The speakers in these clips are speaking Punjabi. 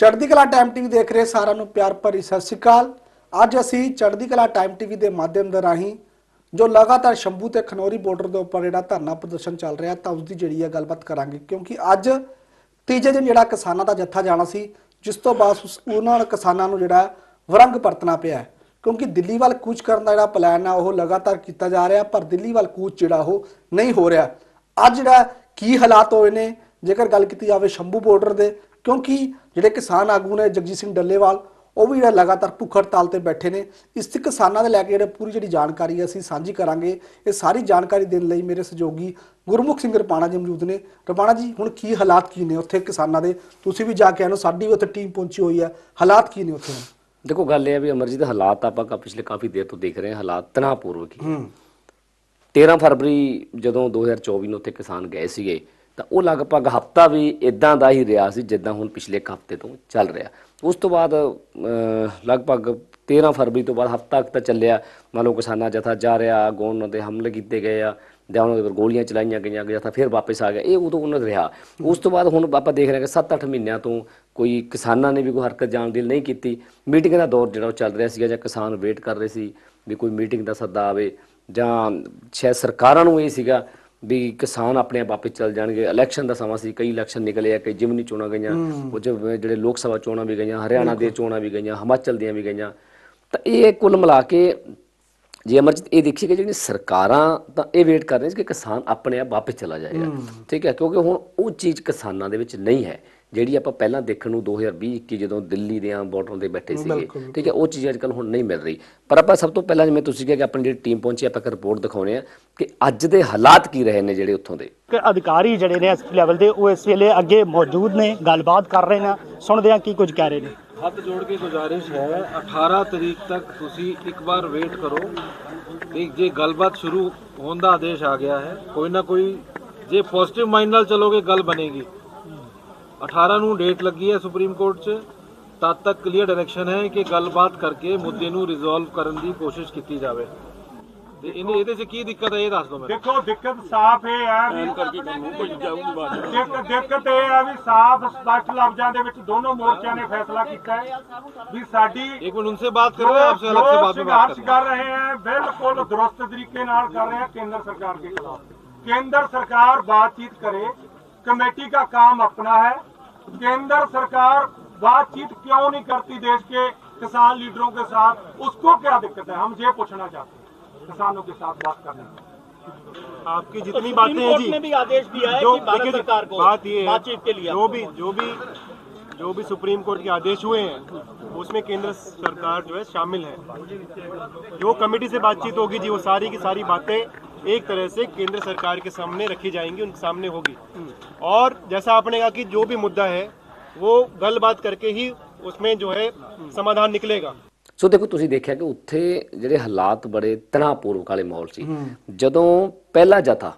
ਚੜ੍ਹਦੀ ਕਲਾ ਟਾਈਮ ਟੀਵੀ ਦੇਖ ਰਹੇ ਸਾਰਿਆਂ ਨੂੰ ਪਿਆਰ ਭਰੀ ਸਤਿ ਸ਼੍ਰੀ ਅਕਾਲ। ਅੱਜ ਅਸੀਂ ਚੜ੍ਹਦੀ ਕਲਾ ਟਾਈਮ ਟੀਵੀ ਦੇ ਮਾਧਿਅਮ ਦੇ ਰਾਹੀਂ ਜੋ ਲਗਾਤਾਰ ਸ਼ੰਭੂ ਤੇ ਖਨੌਰੀ ਬਾਰਡਰ ਦੇ ਉੱਪਰ ਜਿਹੜਾ ਧਰਨਾ ਪ੍ਰਦਰਸ਼ਨ ਚੱਲ ਰਿਹਾ ਤਾਂ ਉਸ ਦੀ ਜਿਹੜੀ ਹੈ ਗੱਲਬਾਤ ਕਰਾਂਗੇ ਕਿਉਂਕਿ ਅੱਜ ਤੀਜੇ ਦਿਨ ਜਿਹੜਾ ਕਿਸਾਨਾਂ ਦਾ ਜੱਥਾ ਜਾਣਾ ਸੀ, ਜਿਸ ਤੋਂ ਬਾਅਦ ਉਸ- ਉਹਨਾਂ ਕਿਸਾਨਾਂ ਨੂੰ ਜਿਹੜਾ ਵਰੰਗ ਪਰਤਣਾ ਪਿਆ ਕਿਉਂਕਿ ਦਿੱਲੀ ਵੱਲ ਕੂਚ ਕਰਨ ਦਾ ਜਿਹੜਾ ਪਲਾਨ ਆ, ਉਹ ਲਗਾਤਾਰ ਕੀਤਾ ਜਾ ਰਿਹਾ, ਪਰ ਦਿੱਲੀ ਵੱਲ ਕੂਚ ਜਿਹੜਾ ਉਹ ਨਹੀਂ ਹੋ ਰਿਹਾ। ਅੱਜ ਜਿਹੜਾ ਕੀ ਹਾਲਾਤ ਹੋਏ ਨੇ, ਜੇਕਰ ਗੱਲ ਕੀਤੀ ਜਾਵੇ ਸ਼ੰਭੂ ਬਾਰਡਰ ਦੇ ਕਿਉਂਕਿ ਜਿਹੜੇ ਕਿਸਾਨ ਆਗੂ ਨੇ ਜਗਜੀਤ ਸਿੰਘ ਡੱਲੇਵਾਲ ਉਹ ਵੀ ਜਿਹੜਾ ਲਗਾਤਾਰ ਭੁੱਖ ਹੜਤਾਲ ਤੇ ਬੈਠੇ ਨੇ। ਇਸ ਤੇ ਕਿਸਾਨਾਂ ਦੇ ਲੈ ਕੇ ਜਿਹੜੇ ਪੂਰੀ ਜਿਹੜੀ ਜਾਣਕਾਰੀ ਅਸੀਂ ਸਾਂਝੀ ਕਰਾਂਗੇ। ਇਹ ਸਾਰੀ ਜਾਣਕਾਰੀ ਦੇਣ ਲਈ ਮੇਰੇ ਸਹਿਯੋਗੀ ਗੁਰਮੁਖ ਸਿੰਘ ਰਪਾਣਾ ਜੀ ਮੌਜੂਦ ਨੇ। ਰਪਾਣਾ ਜੀ ਹੁਣ ਕੀ ਹਾਲਾਤ ਕੀ ਨੇ ਉੱਥੇ ਕਿਸਾਨਾਂ ਦੇ? ਤੁਸੀਂ ਵੀ ਜਾ ਕੇ ਆਏ ਹੋ ਸਾਡੀ ਵੀ ਉੱਥੇ ਟੀਮ ਪਹੁੰਚੀ ਹੋਈ ਹੈ। ਹਾਲਾਤ ਕੀ ਨੇ ਉੱਥੇ? ਦੇਖੋ ਗੱਲ ਇਹ ਹੈ ਵੀ ਅਮਰਜੀਤ ਹਾਲਾਤ ਆਪਾਂ ਕਾ ਪਿਛਲੇ ਕਾਫੀ ਦੇਰ ਤੋਂ ਦੇਖ ਰਹੇ ਹਾਂ ਹਾਲਾਤ ਤਣਾਅਪੂਰਵਕ ਹੂੰ। 13 ਫਰਵਰੀ ਜਦੋਂ 2024 ਨੂੰ ਉੱਥੇ ਕਿਸਾਨ ਗਏ ਸੀਗੇ ਤਾਂ ਉਹ ਲਗਭਗ ਹਫਤਾ ਵੀ ਇਦਾਂ ਦਾ ਹੀ ਰਿਹਾ ਸੀ ਜਿੱਦਾਂ ਹੁਣ ਪਿਛਲੇ ਇੱਕ ਹਫ਼ਤੇ ਤੋਂ ਚੱਲ ਰਿਹਾ। ਉਸ ਤੋਂ ਬਾਅਦ ਲਗਭਗ 13 ਫਰਵਰੀ ਤੋਂ ਬਾਅਦ ਹਫਤਾ ਤੱਕ ਤਾਂ ਚੱਲਿਆ। ਮੰਨ ਲਓ ਕਿਸਾਨਾਂ ਜਥਾ ਜਾ ਰਿਹਾ ਗੋਨ ਉਹਨਾਂ ਦੇ ਹਮਲੇ ਕੀਤੇ ਗਏ ਆ, ਜਾਂ ਉਹਨਾਂ ਦੇ ਉੱਪਰ ਗੋਲੀਆਂ ਚਲਾਈਆਂ ਗਈਆਂ ਜਥਾ ਫਿਰ ਵਾਪਸ ਆ ਗਿਆ। ਇਹ ਉਦੋਂ ਉਹਨਾਂ ਦਾ ਰਿਹਾ। ਉਸ ਤੋਂ ਬਾਅਦ ਹੁਣ ਆਪਾਂ ਦੇਖ ਰਹੇ ਹਾਂ ਕਿ 7-8 ਮਹੀਨਿਆਂ ਤੋਂ ਕੋਈ ਕਿਸਾਨਾਂ ਨੇ ਵੀ ਕੋਈ ਹਰਕਤ ਜਾਣ ਦੀ ਨਹੀਂ ਕੀਤੀ। ਮੀਟਿੰਗ ਦਾ ਦੌਰ ਜਿਹੜਾ ਉਹ ਚੱਲ ਰਿਹਾ ਸੀਗਾ, ਜਾਂ ਕਿਸਾਨ ਵੇਟ ਕਰ ਰਹੇ ਸੀ ਵੀ ਕੋਈ ਮੀਟਿੰਗ ਦਾ ਸੱਦਾ ਆਵੇ, ਜਾਂ ਸ਼ਾਇਦ ਸਰਕਾਰਾਂ ਨੂੰ ਇਹ ਸੀਗਾ ਵੀ ਕਿਸਾਨ ਆਪਣੇ ਆਪ ਵਾਪਸ ਚੱਲ ਜਾਣਗੇ। ਇਲੈਕਸ਼ਨ ਦਾ ਸਮਾਂ ਸੀ ਕਈ ਇਲੈਕਸ਼ਨ ਨਿਕਲੇ ਆ ਕਈ ਜਿਮਨੀ ਚੋਣਾਂ ਗਈਆਂ। ਉਹ ਜਿਹੜੇ ਲੋਕ ਸਭਾ ਚੋਣਾਂ ਵੀ ਗਈਆਂ ਹਰਿਆਣਾ ਦੀਆਂ ਚੋਣਾਂ ਵੀ ਗਈਆਂ ਹਿਮਾਚਲ ਦੀਆਂ ਵੀ ਗਈਆਂ। ਤਾਂ ਇਹ ਕੁੱਲ ਮਿਲਾ ਕੇ ਜੇ ਅਮਰਜੀਤ ਇਹ ਦੇਖੀਏ ਕਿ ਜਿਹੜੀਆਂ ਸਰਕਾਰਾਂ ਤਾਂ ਇਹ ਵੇਟ ਕਰ ਰਹੀਆਂ ਸੀ ਕਿ ਕਿਸਾਨ ਆਪਣੇ ਆਪ ਵਾਪਸ ਚਲਾ ਜਾਏਗਾ। ਠੀਕ ਹੈ ਕਿਉਂਕਿ ਹੁਣ ਉਹ ਚੀਜ਼ ਕਿਸਾਨਾਂ ਦੇ ਵਿੱਚ ਨਹੀਂ ਹੈ। ਜਿਹੜੀ ਆਪਾਂ ਪਹਿਲਾਂ ਦੇਖਣ ਨੂੰ 2020 21 ਜਦੋਂ ਦਿੱਲੀ ਦੇ ਬਾਰਡਰਾਂ ਤੇ ਬੈਠੇ ਸੀਗੇ ਠੀਕ ਹੈ ਉਹ ਚੀਜ਼ ਅੱਜਕੱਲ ਹੁਣ ਨਹੀਂ ਮਿਲ ਰਹੀ। ਪਰ ਆਪਾਂ ਸਭ ਤੋਂ ਪਹਿਲਾਂ ਜਿਵੇਂ ਤੁਸੀਂ ਕਿਹਾ ਕਿ ਆਪਣੀ ਜਿਹੜੀ ਟੀਮ ਪਹੁੰਚੀ ਆਪਾਂ ਇੱਕ ਰਿਪੋਰਟ ਦਿਖਾਉਣੇ ਆ ਕਿ ਅੱਜ ਦੇ ਹਾਲਾਤ ਕੀ ਰਹੇ ਨੇ ਜਿਹੜੇ ਉੱਥੋਂ ਦੇ। ਅਧਿਕਾਰੀ ਜਿਹੜੇ ਨੇ ਇਸ ਲੈਵਲ ਦੇ ਉਹ ਇਸ ਵੇਲੇ ਅੱਗੇ ਮੌਜੂਦ ਨੇ ਗੱਲਬਾਤ ਕਰ ਰਹੇ ਨੇ ਸੁਣਦੇ ਹਾਂ ਕੀ ਕੁਝ ਕਹਿ ਰਹੇ ਨੇ। ਹੱਥ ਜੋੜ ਕੇ ਗੁਜ਼ਾਰਿਸ਼ ਹੈ 18 ਤਰੀਕ ਤੱਕ ਤੁਸੀਂ ਇੱਕ ਵਾਰ ਵੇਟ ਕਰੋ। ਕਿ ਜੇ ਗੱਲਬਾਤ ਸ਼ੁਰੂ ਹੋਣ ਦਾ ਆਦੇਸ਼ ਆ ਗਿਆ ਹੈ ਕੋਈ ਨਾ ਕੋਈ ਜੇ ਪੋਜ਼ਿਟਿਵ ਮਾਈਂਡ ਨਾਲ ਚਲੋਗੇ ਗੱਲ ਬਣੇਗੀ। 18 ਨੂੰ ਡੇਟ ਲੱਗੀ ਹੈ ਸੁਪਰੀਮ ਕੋਰਟ 'ਚ ਤਦ ਤੱਕ ਕਲੀਅਰ ਡਾਇਰੈਕਸ਼ਨ ਹੈ ਕਿ ਗੱਲਬਾਤ ਕਰਕੇ ਮੁੱਦੇ ਨੂੰ ਰਿਜ਼ੋਲਵ ਕਰਨ ਦੀ ਕੋਸ਼ਿਸ਼ ਕੀਤੀ ਜਾਵੇ ਤੇ ਇਹਨੇ ਇਹਦੇ 'ਚ ਕੀ ਦਿੱਕਤ ਹੈ ਇਹ ਦੱਸ ਦਿਓ ਮੈਨੂੰ ਦੇਖੋ ਦਿੱਕਤ ਸਾਫ਼ ਇਹ ਹੈ ਵੀ ਦਿੱਕਤ ਦਿੱਕਤ ਇਹ ਹੈ ਵੀ ਸਾਫ਼ ਸਪਸ਼ਟ ਲਫ਼ਜ਼ਾਂ ਦੇ ਵਿੱਚ ਦੋਨੋਂ ਮੋਰਚਿਆਂ ਨੇ ਫੈਸਲਾ ਕੀਤਾ ਹੈ ਵੀ ਸਾਡੀ एक मिनट उनसे बात कर रहे हैं आपसे अलग से ਜੋ बाद में बात ਸੰਘਰਸ਼ कर ਕਰ ਰਹੇ ਹੈ ਬਿਲਕੁਲ ਦਰੁਸਤ ਤਰੀਕੇ ਨਾਲ ਕਰ ਰਹੇ ਹੈ ਕੇਂਦਰ सरकार के खिलाफ केंद्र सरकार बातचीत करे कमेटी का काम अपना है केंद्र सरकार बातचीत क्यों नहीं करती देश के किसान लीडरों के साथ? उसको क्या दिक्कत है? हम ये पूछना चाहते हैं किसानों के साथ बात करने में आपकी जितनी बातें हैं जी ने भी आदेश दिया है जो कि भारत सरकार को बात ये है बातचीत के लिए जो भी जो भी जो भी सुप्रीम कोर्ट के आदेश हुए हैं उसमें केंद्र सरकार जो है शामिल है। जो कमेटी से बातचीत होगी जी वो सारी की सारी बातें एक तरह से केंद्र सरकार के सामने रखी जाएंगी उनके सामने होगी और जैसा आपने कहा कि जो भी मुद्दा है वो गल बात करके ही उसमें जो है समाधान निकलेगा ਸੋ ਦੇਖੋ ਤੁਸੀਂ ਦੇਖਿਆ ਕਿ ਉੱਥੇ ਜਿਹੜੇ ਹਾਲਾਤ ਬੜੇ ਤਣਾਅਪੂਰਵਕ ਵਾਲੇ ਮਾਹੌਲ ਸੀ ਜਦੋਂ ਪਹਿਲਾ ਜਥਾ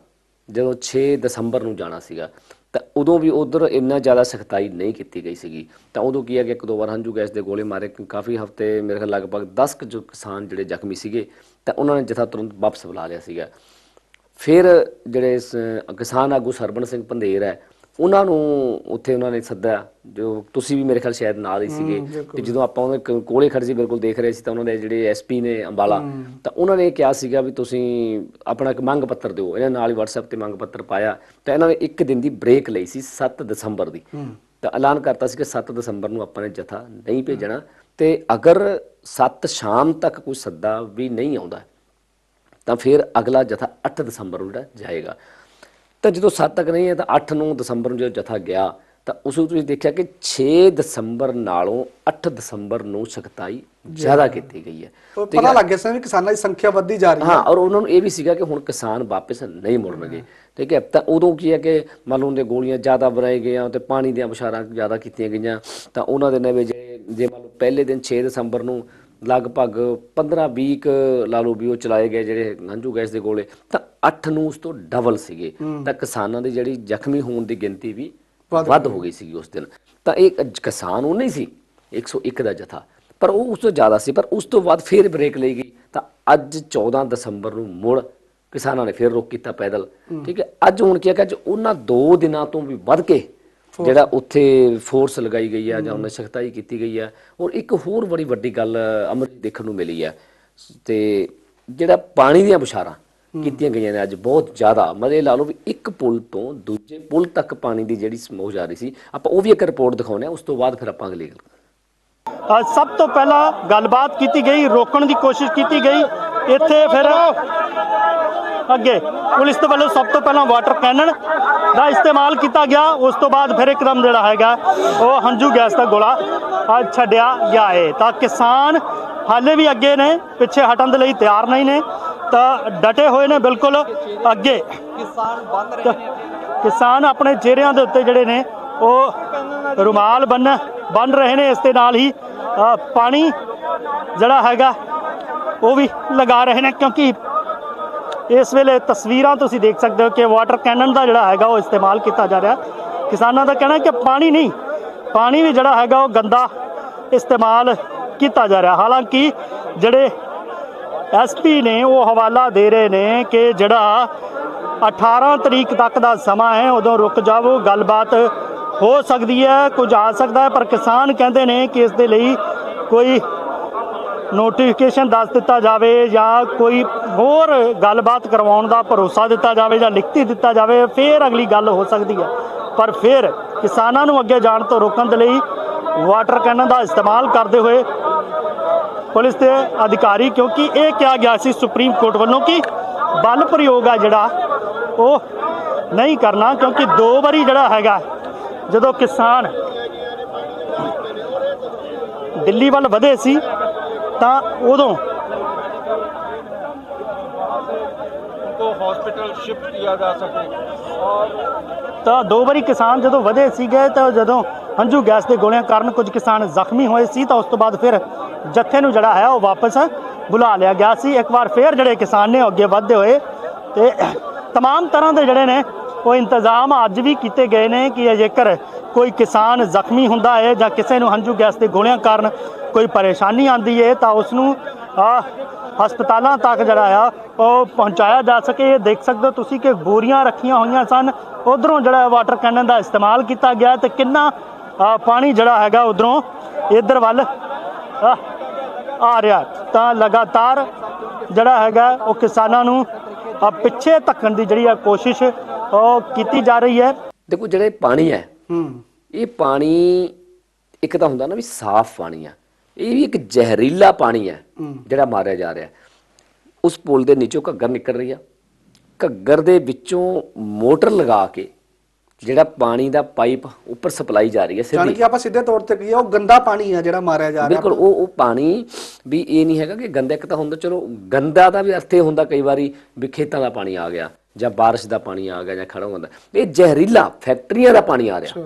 ਜਦੋਂ 6 ਦਸੰਬਰ ਨੂੰ ਜਾਣਾ ਸੀਗਾ ਤਾਂ ਉਦੋਂ ਵੀ ਉਧਰ ਇੰਨਾ ਜ਼ਿਆਦਾ ਸਖਤਾਈ ਨਹੀਂ ਕੀਤੀ ਗਈ ਸੀਗੀ ਤਾਂ ਉਦੋਂ ਕੀ ਹੈ ਕਿ ਇੱਕ ਦੋ ਵਾਰ ਹੰਝੂ ਗੈਸ ਦੇ ਗੋਲੇ ਮਾਰੇ ਕਿ ਕਾਫੀ ਹਫ਼ਤੇ ਮੇਰੇ ਖਿਆਲ ਲਗਭਗ 10 ਕੁ ਜੋ ਕਿਸਾਨ ਜਿਹੜੇ ਜ਼ਖਮੀ ਸੀਗੇ ਤਾਂ ਉਹਨਾਂ ਨੇ ਜਥਾ ਤੁਰੰਤ ਵਾਪਸ ਬੁਲਾ ਲਿਆ ਸੀਗਾ ਫਿਰ ਜਿਹੜੇ ਕਿਸਾਨ ਆਗੂ ਸਰਬਣ ਸਿੰਘ ਪੰਧੇਰ ਹੈ ਉਹਨਾਂ ਨੂੰ ਉੱਥੇ ਉਹਨਾਂ ਨੇ ਸੱਦਿਆ ਜੋ ਤੁਸੀਂ ਵੀ ਮੇਰੇ ਖਿਆਲ ਸ਼ਾਇਦ ਨਾਲ ਹੀ ਸੀਗੇ ਤੇ ਜਦੋਂ ਆਪਾਂ ਉਹਦੇ ਕ- ਕੋਲੇ ਖੜੇ ਸੀ ਬਿਲਕੁਲ ਦੇਖ ਰਹੇ ਸੀ ਤਾਂ ਉਹਨਾਂ ਦੇ ਜਿਹੜੇ ਐਸਪੀ ਨੇ ਅੰਬਾਲਾ ਤਾਂ ਉਹਨਾਂ ਨੇ ਕਿਹਾ ਸੀਗਾ ਵੀ ਤੁਸੀਂ ਆਪਣਾ ਇੱਕ ਮੰਗ ਪੱਤਰ ਦਿਓ ਇਹਨਾਂ ਨਾਲ ਹੀ WhatsApp ਤੇ ਮੰਗ ਪੱਤਰ ਪਾਇਆ ਤਾਂ ਇਹਨਾਂ ਨੇ ਇੱਕ ਦਿਨ ਦੀ ਬ੍ਰੇਕ ਲਈ ਸੀ 7 ਦਸੰਬਰ ਦੀ। ਤਾਂ ਐਲਾਨ ਕਰਤਾ ਸੀ ਕਿ 7 ਦਸੰਬਰ ਨੂੰ ਆਪਾਂ ਨੇ ਜਥਾ ਨਹੀਂ ਭੇਜਣਾ ਤੇ ਅਗਰ 7 ਸ਼ਾਮ ਤੱਕ ਕੋਈ ਸੱਦਾ ਵੀ ਨਹੀਂ ਆਉਂਦਾ ਤਾਂ ਫਿਰ ਅਗਲਾ ਜਥਾ 8 ਦਸੰਬਰ ਨੂੰ ਜਿਹੜਾ ਜਾਏਗਾ। ਤਾਂ ਜਦੋਂ 7 ਤੱਕ ਨਹੀਂ ਹੈ ਤਾਂ 8 ਨੂੰ ਦਸੰਬਰ ਨੂੰ ਜਦੋਂ ਜਥਾ ਗਿਆ ਤਾਂ ਉਸ ਨੂੰ ਤੁਸੀਂ ਦੇਖਿਆ ਕਿ 6 ਦਸੰਬਰ ਨਾਲੋਂ 8 ਦਸੰਬਰ ਨੂੰ ਸਖਤਾਈ ਜ਼ਿਆਦਾ ਕੀਤੀ ਗਈ ਹੈ। ਪਤਾ ਲੱਗ ਗਿਆ ਸੀ ਕਿਸਾਨਾਂ ਦੀ ਸੰਖਿਆ ਵੱਧਦੀ ਜਾ ਰਹੀ ਹੈ। ਹਾਂ ਔਰ ਉਹਨਾਂ ਨੂੰ ਇਹ ਵੀ ਸੀਗਾ ਕਿ ਹੁਣ ਕਿਸਾਨ ਵਾਪਸ ਨਹੀਂ ਮੁੜਨਗੇ। ਠੀਕ ਹੈ? ਤਾਂ ਉਦੋਂ ਕੀ ਹੈ ਕਿ ਮੰਨ ਲਓ ਉਹਦੇ ਗੋਲੀਆਂ ਜ਼ਿਆਦਾ ਬਣਾਈ ਗਈਆਂ ਤੇ ਪਾਣੀ ਦੀਆਂ ਬਸ਼ਾਰਾਂ ਜ਼ਿਆਦਾ ਕੀਤੀਆਂ ਗਈਆਂ ਤਾਂ ਉਹਨਾਂ ਦੇ ਨਵੇਂ ਜੇ ਜੇ ਮੰਨ ਲਓ ਪਹਿਲੇ ਦਿਨ 6 ਦਸੰਬਰ ਨੂੰ ਲਗਭਗ 15 20 ਕੁ ਲਾ ਲਓ ਵੀ ਉਹ ਚਲਾਏ ਗਏ ਜਿਹੜੇ ਹੰਝੂ ਗੈਸ ਦੇ ਗੋਲੇ ਤਾਂ 8 ਨੂੰ ਉਸ ਤੋਂ ਡਬਲ ਸੀਗੇ। ਤਾਂ ਕਿਸਾਨਾਂ ਦੀ ਜਿਹੜੀ ਜ਼ਖਮੀ ਹੋਣ ਦੀ ਗਿਣਤੀ ਵੀ ਵੱਧ ਹੋ ਗਈ ਸੀਗੀ ਉਸ ਦਿਨ। ਤਾਂ ਇਹ ਕਿਸਾਨ ਉਹ ਨਹੀਂ ਸੀ 101 ਦਾ ਜਥਾ। ਪਰ ਉਹ ਉਸ ਤੋਂ ਜ਼ਿਆਦਾ ਸੀ ਪਰ ਉਸ ਤੋਂ ਬਾਅਦ ਫਿਰ ਬ੍ਰੇਕ ਲਈ ਗਈ। ਤਾਂ ਅੱਜ 14 ਦਸੰਬਰ ਨੂੰ ਮੁੜ ਕਿਸਾਨਾਂ ਨੇ ਫਿਰ ਰੋਕ ਕੀਤਾ ਪੈਦਲ। ਠੀਕ ਹੈ ਅੱਜ ਹੁਣ ਕੀ ਹੈ ਕਿ ਅੱਜ ਉਹਨਾਂ 2 ਦਿਨਾਂ ਤੋਂ ਵੀ ਵੱਧ ਕੇ ਜਿਹੜਾ ਉੱਥੇ ਫੋਰਸ ਲਗਾਈ ਗਈ ਆ ਜਾਂ ਉਹਨਾਂ ਸਖਤਾਈ ਕੀਤੀ ਗਈ ਆ ਔਰ ਇੱਕ ਹੋਰ ਬੜੀ ਵੱਡੀ ਗੱਲ ਅਮਰ ਦੇਖਣ ਨੂੰ ਮਿਲੀ ਆ। ਤੇ ਜਿਹੜਾ ਪਾਣੀ ਦੀਆਂ ਬੁਛਾਰਾਂ ਕੀਤੀਆਂ ਗਈਆਂ ਨੇ ਅੱਜ ਬਹੁਤ ਜ਼ਿਆਦਾ ਮਤਲਬ ਇਹ ਲਾ ਲਓ ਵੀ ਇੱਕ ਪੁਲ ਤੋਂ ਦੂਜੇ ਪੁਲ ਤੱਕ ਪਾਣੀ ਦੀ ਜਿਹੜੀ ਸਮੋਹ ਜਾ ਰਹੀ ਸੀ ਆਪਾਂ ਉਹ ਵੀ ਇੱਕ ਰਿਪੋਰਟ ਦਿਖਾਉਂਦੇ ਆ ਉਸ ਤੋਂ ਬਾਅਦ ਫਿਰ ਆਪਾਂ ਅਗਲੀ ਗੱਲ ਸਭ ਤੋਂ ਪਹਿਲਾਂ ਗੱਲਬਾਤ ਕੀਤੀ ਗਈ ਰੋਕਣ ਦੀ ਕੋਸ਼ਿਸ਼ ਕੀਤੀ ਗਈ ਇੱਥੇ ਫਿਰ ਅੱਗੇ ਪੁਲਿਸ ਦੇ ਵੱਲੋਂ ਸਭ ਤੋਂ ਪਹਿਲਾਂ ਵਾਟਰ ਕੈਨਨ ਦਾ ਇਸਤੇਮਾਲ ਕੀਤਾ ਗਿਆ। ਉਸ ਤੋਂ ਬਾਅਦ ਫਿਰ ਇੱਕਦਮ ਜਿਹੜਾ ਹੈਗਾ ਉਹ ਹੰਝੂ ਗੈਸ ਦਾ ਗੋਲਾ ਅ, ਛੱਡਿਆ ਗਿਆ ਹੈ ਤਾਂ ਕਿਸਾਨ ਹਾਲੇ ਵੀ ਅੱਗੇ ਨੇ ਪਿੱਛੇ ਹਟਣ ਦੇ ਲਈ ਤਿਆਰ ਨਹੀਂ ਨੇ। ਤਾਂ ਡਟੇ ਹੋਏ ਨੇ ਬਿਲਕੁਲ ਅੱਗੇ। ਕਿਸਾਨ ਬੰਦ ਰਹੇ ਨੇ। ਕਿਸਾਨ ਆਪਣੇ ਚਿਹਰਿਆਂ ਦੇ ਉੱਤੇ ਜਿਹੜੇ ਨੇ ਉਹ ਰੁਮਾਲ ਬੰਨ ਬੰਨ ਰਹੇ ਨੇ। ਇਸ ਦੇ ਨਾਲ ਹੀ ਪਾਣੀ ਜਿਹੜਾ ਹੈਗਾ ਉਹ ਵੀ ਲਗਾ ਰਹੇ ਨੇ ਕਿਉਂਕਿ ਇਸ ਵੇਲੇ ਤਸਵੀਰਾਂ ਤੁਸੀਂ ਦੇਖ ਸਕਦੇ ਹੋ ਕਿ ਵਾਟਰ ਕੈਨਨ ਦਾ ਜਿਹੜਾ ਹੈਗਾ ਉਹ ਇਸਤੇਮਾਲ ਕੀਤਾ ਜਾ ਰਿਹਾ। ਕਿਸਾਨਾਂ ਦਾ ਕਹਿਣਾ ਹੈ ਕਿ ਪਾਣੀ ਨਹੀਂ, ਪਾਣੀ ਵੀ ਜਿਹੜਾ ਹੈਗਾ ਉਹ ਗੰਦਾ ਇਸਤੇਮਾਲ ਕੀਤਾ ਜਾ ਰਿਹਾ। ਹਾਲਾਂਕਿ ਜਿਹੜੇ ਐਸਪੀ ਨੇ ਉਹ ਹਵਾਲਾ ਦੇ ਰਹੇ ਨੇ ਕਿ ਜਿਹੜਾ 18 ਤਰੀਕ ਤੱਕ ਦਾ ਸਮਾਂ ਹੈ, ਉਦੋਂ ਰੁਕ ਜਾਵੋ, ਗੱਲਬਾਤ ਹੋ ਸਕਦੀ ਹੈ ਕੁਝ ਆ ਸਕਦਾ ਹੈ, ਪਰ ਕਿਸਾਨ ਕਹਿੰਦੇ ਨੇ ਕਿ ਇਸ ਦੇ ਲਈ ਕੋਈ ਨੋਟੀਫਿਕੇਸ਼ਨ ਦੱਸ ਦਿੱਤਾ ਜਾਵੇ ਜਾਂ ਕੋਈ ਹੋਰ ਗੱਲਬਾਤ ਕਰਵਾਉਣ ਦਾ ਭਰੋਸਾ ਦਿੱਤਾ ਜਾਵੇ ਜਾਂ ਲਿਖਤੀ ਦਿੱਤਾ ਜਾਵੇ, ਫਿਰ ਅਗਲੀ ਗੱਲ ਹੋ ਸਕਦੀ ਹੈ। ਪਰ ਫਿਰ ਕਿਸਾਨਾਂ ਨੂੰ ਅੱਗੇ ਜਾਣ ਤੋਂ ਰੋਕਣ ਦੇ ਲਈ ਵਾਟਰ ਕੈਨਨ ਦਾ ਇਸਤੇਮਾਲ ਕਰਦੇ ਹੋਏ ਪੁਲਿਸ ਦੇ ਅਧਿਕਾਰੀ, ਕਿਉਂਕਿ ਇਹ ਕਿਹਾ ਗਿਆ ਸੀ ਸੁਪਰੀਮ ਕੋਰਟ ਵੱਲੋਂ ਕਿ ਬਲ ਪ੍ਰਯੋਗ ਆ ਜਿਹੜਾ, ਉਹ ਨਹੀਂ ਕਰਨਾ, ਕਿਉਂਕਿ ਦੋ ਵਾਰੀ ਜਿਹੜਾ ਹੈਗਾ, ਜਦੋਂ ਕਿਸਾਨ ਦਿੱਲੀ ਵੱਲ ਵਧੇ ਸੀ ਤਾਂ ਉਦੋਂ उनको हॉस्पिटल शिफ्ट किया जा सके और ਤਾਂ ਦੋ ਵਾਰੀ ਕਿਸਾਨ ਜਦੋਂ ਵਧੇ ਸੀਗੇ ਤਾਂ ਜਦੋਂ ਹੰਝੂ ਗੈਸ ਦੇ ਗੋਲਿਆਂ ਕਾਰਨ ਕੁਝ ਕਿਸਾਨ ਜ਼ਖਮੀ ਹੋਏ ਸੀ ਤਾਂ ਉਸ ਤੋਂ ਬਾਅਦ ਫਿਰ ਜੱਥੇ ਨੂੰ ਜਿਹੜਾ ਹੈ ਉਹ ਵਾਪਸ ਬੁਲਾ ਲਿਆ ਗਿਆ ਸੀ ਇੱਕ ਵਾਰ ਫਿਰ ਜਿਹੜੇ ਕਿਸਾਨ ਨੇ ਉਹ ਅੱਗੇ ਵਧਦੇ ਹੋਏ ਤੇ तमाम ਤਰ੍ਹਾਂ ਦੇ ਜਿਹੜੇ ਨੇ ਉਹ ਇੰਤਜ਼ਾਮ ਅੱਜ ਵੀ ਕੀਤੇ ਗਏ ਨੇ ਕਿ ਜੇਕਰ ਕੋਈ ਕਿਸਾਨ ਜ਼ਖਮੀ ਹੁੰਦਾ ਹੈ ਜਾਂ ਕਿਸੇ ਨੂੰ ਹੰਝੂ ਗੈਸ ਦੇ ਗੋਲਿਆਂ ਕਾਰਨ ਕੋਈ ਪਰੇਸ਼ਾਨੀ ਆਂਦੀ ਹੈ ਤਾਂ ਉਸ ਨੂੰ ਹਸਪਤਾਲਾਂ ਤੱਕ ਜਿਹੜਾ ਆ ਉਹ ਪਹੁੰਚਾਇਆ ਜਾ ਸਕੇ। ਇਹ ਦੇਖ ਸਕਦੇ ਹੋ ਤੁਸੀਂ ਕਿ ਬੋਰੀਆਂ ਰੱਖੀਆਂ ਹੋਈਆਂ ਸਨ। ਉਧਰੋਂ ਜਿਹੜਾ ਵਾਟਰ ਕੈਨਨ ਦਾ ਇਸਤੇਮਾਲ ਕੀਤਾ ਗਿਆ ਤੇ ਕਿੰਨਾ ਪਾਣੀ ਜਿਹੜਾ ਹੈਗਾ ਉਧਰੋਂ ਇਧਰ ਵੱਲ ਆ, ਰਿਹਾ। ਤਾਂ ਲਗਾਤਾਰ ਜਿਹੜਾ ਹੈਗਾ ਉਹ ਕਿਸਾਨਾਂ ਨੂੰ ਪਿੱਛੇ ਧੱਕਣ ਦੀ ਜਿਹੜੀ ਆ ਕੋਸ਼ਿਸ਼ ਉਹ ਕੀਤੀ ਜਾ ਰਹੀ ਹੈ। ਦੇਖੋ ਜਿਹੜੇ ਪਾਣੀ ਹੈ ਹੂੰ। ਇਹ ਪਾਣੀ ਇੱਕ ਤਾਂ ਹੁੰਦਾ ਨਾ ਵੀ ਸਾਫ਼ ਪਾਣੀ ਆ। ਇਹ ਵੀ ਇੱਕ ਜ਼ਹਿਰੀਲਾ ਪਾਣੀ ਹੈ। ਜਿਹੜਾ ਮਾਰਿਆ ਜਾ ਰਿਹਾ। ਉਸ ਪੁਲ ਦੇ ਨੀਚੋਂ ਘੱਗਰ ਨਿਕਲ ਰਹੀ ਆ। ਘੱਗਰ ਦੇ ਵਿੱਚੋਂ ਮੋਟਰ ਲਗਾ ਕੇ ਜਿਹੜਾ ਪਾਣੀ ਦਾ ਪਾਈਪ ਉੱਪਰ ਸਪਲਾਈ ਜਾ ਰਹੀ ਹੈ ਸਿੱਧੀ। ਕਿ ਆਪਾਂ ਸਿੱਧੇ ਤੌਰ ਤੇ ਕਹੀਏ ਉਹ ਗੰਦਾ ਪਾਣੀ ਆ ਜਿਹੜਾ ਮਾਰਿਆ ਜਾ ਰਿਹਾ। ਬਿਲਕੁਲ ਉਹ ਉਹ ਪਾਣੀ ਵੀ ਇਹ ਨਹੀਂ ਹੈਗਾ ਕਿ ਗੰਦਾ ਇੱਕ ਤਾਂ ਹੁੰਦਾ ਚਲੋ ਗੰਦਾ ਦਾ ਵੀ ਅਰਥ ਇਹ ਹੁੰਦਾ ਕਈ ਵਾਰੀ ਵੀ ਖੇਤਾਂ ਦਾ ਪਾਣੀ ਆ ਗਿਆ ਜਾਂ ਬਾਰਿਸ਼ ਦਾ ਪਾਣੀ ਆ ਗਿਆ ਜਾਂ ਖੜਾ ਹੁੰਦਾ ਇਹ ਜ਼ਹਿਰੀਲਾ ਫੈਕਟਰੀਆਂ ਦਾ ਪਾਣੀ ਆ ਰਿਹਾ।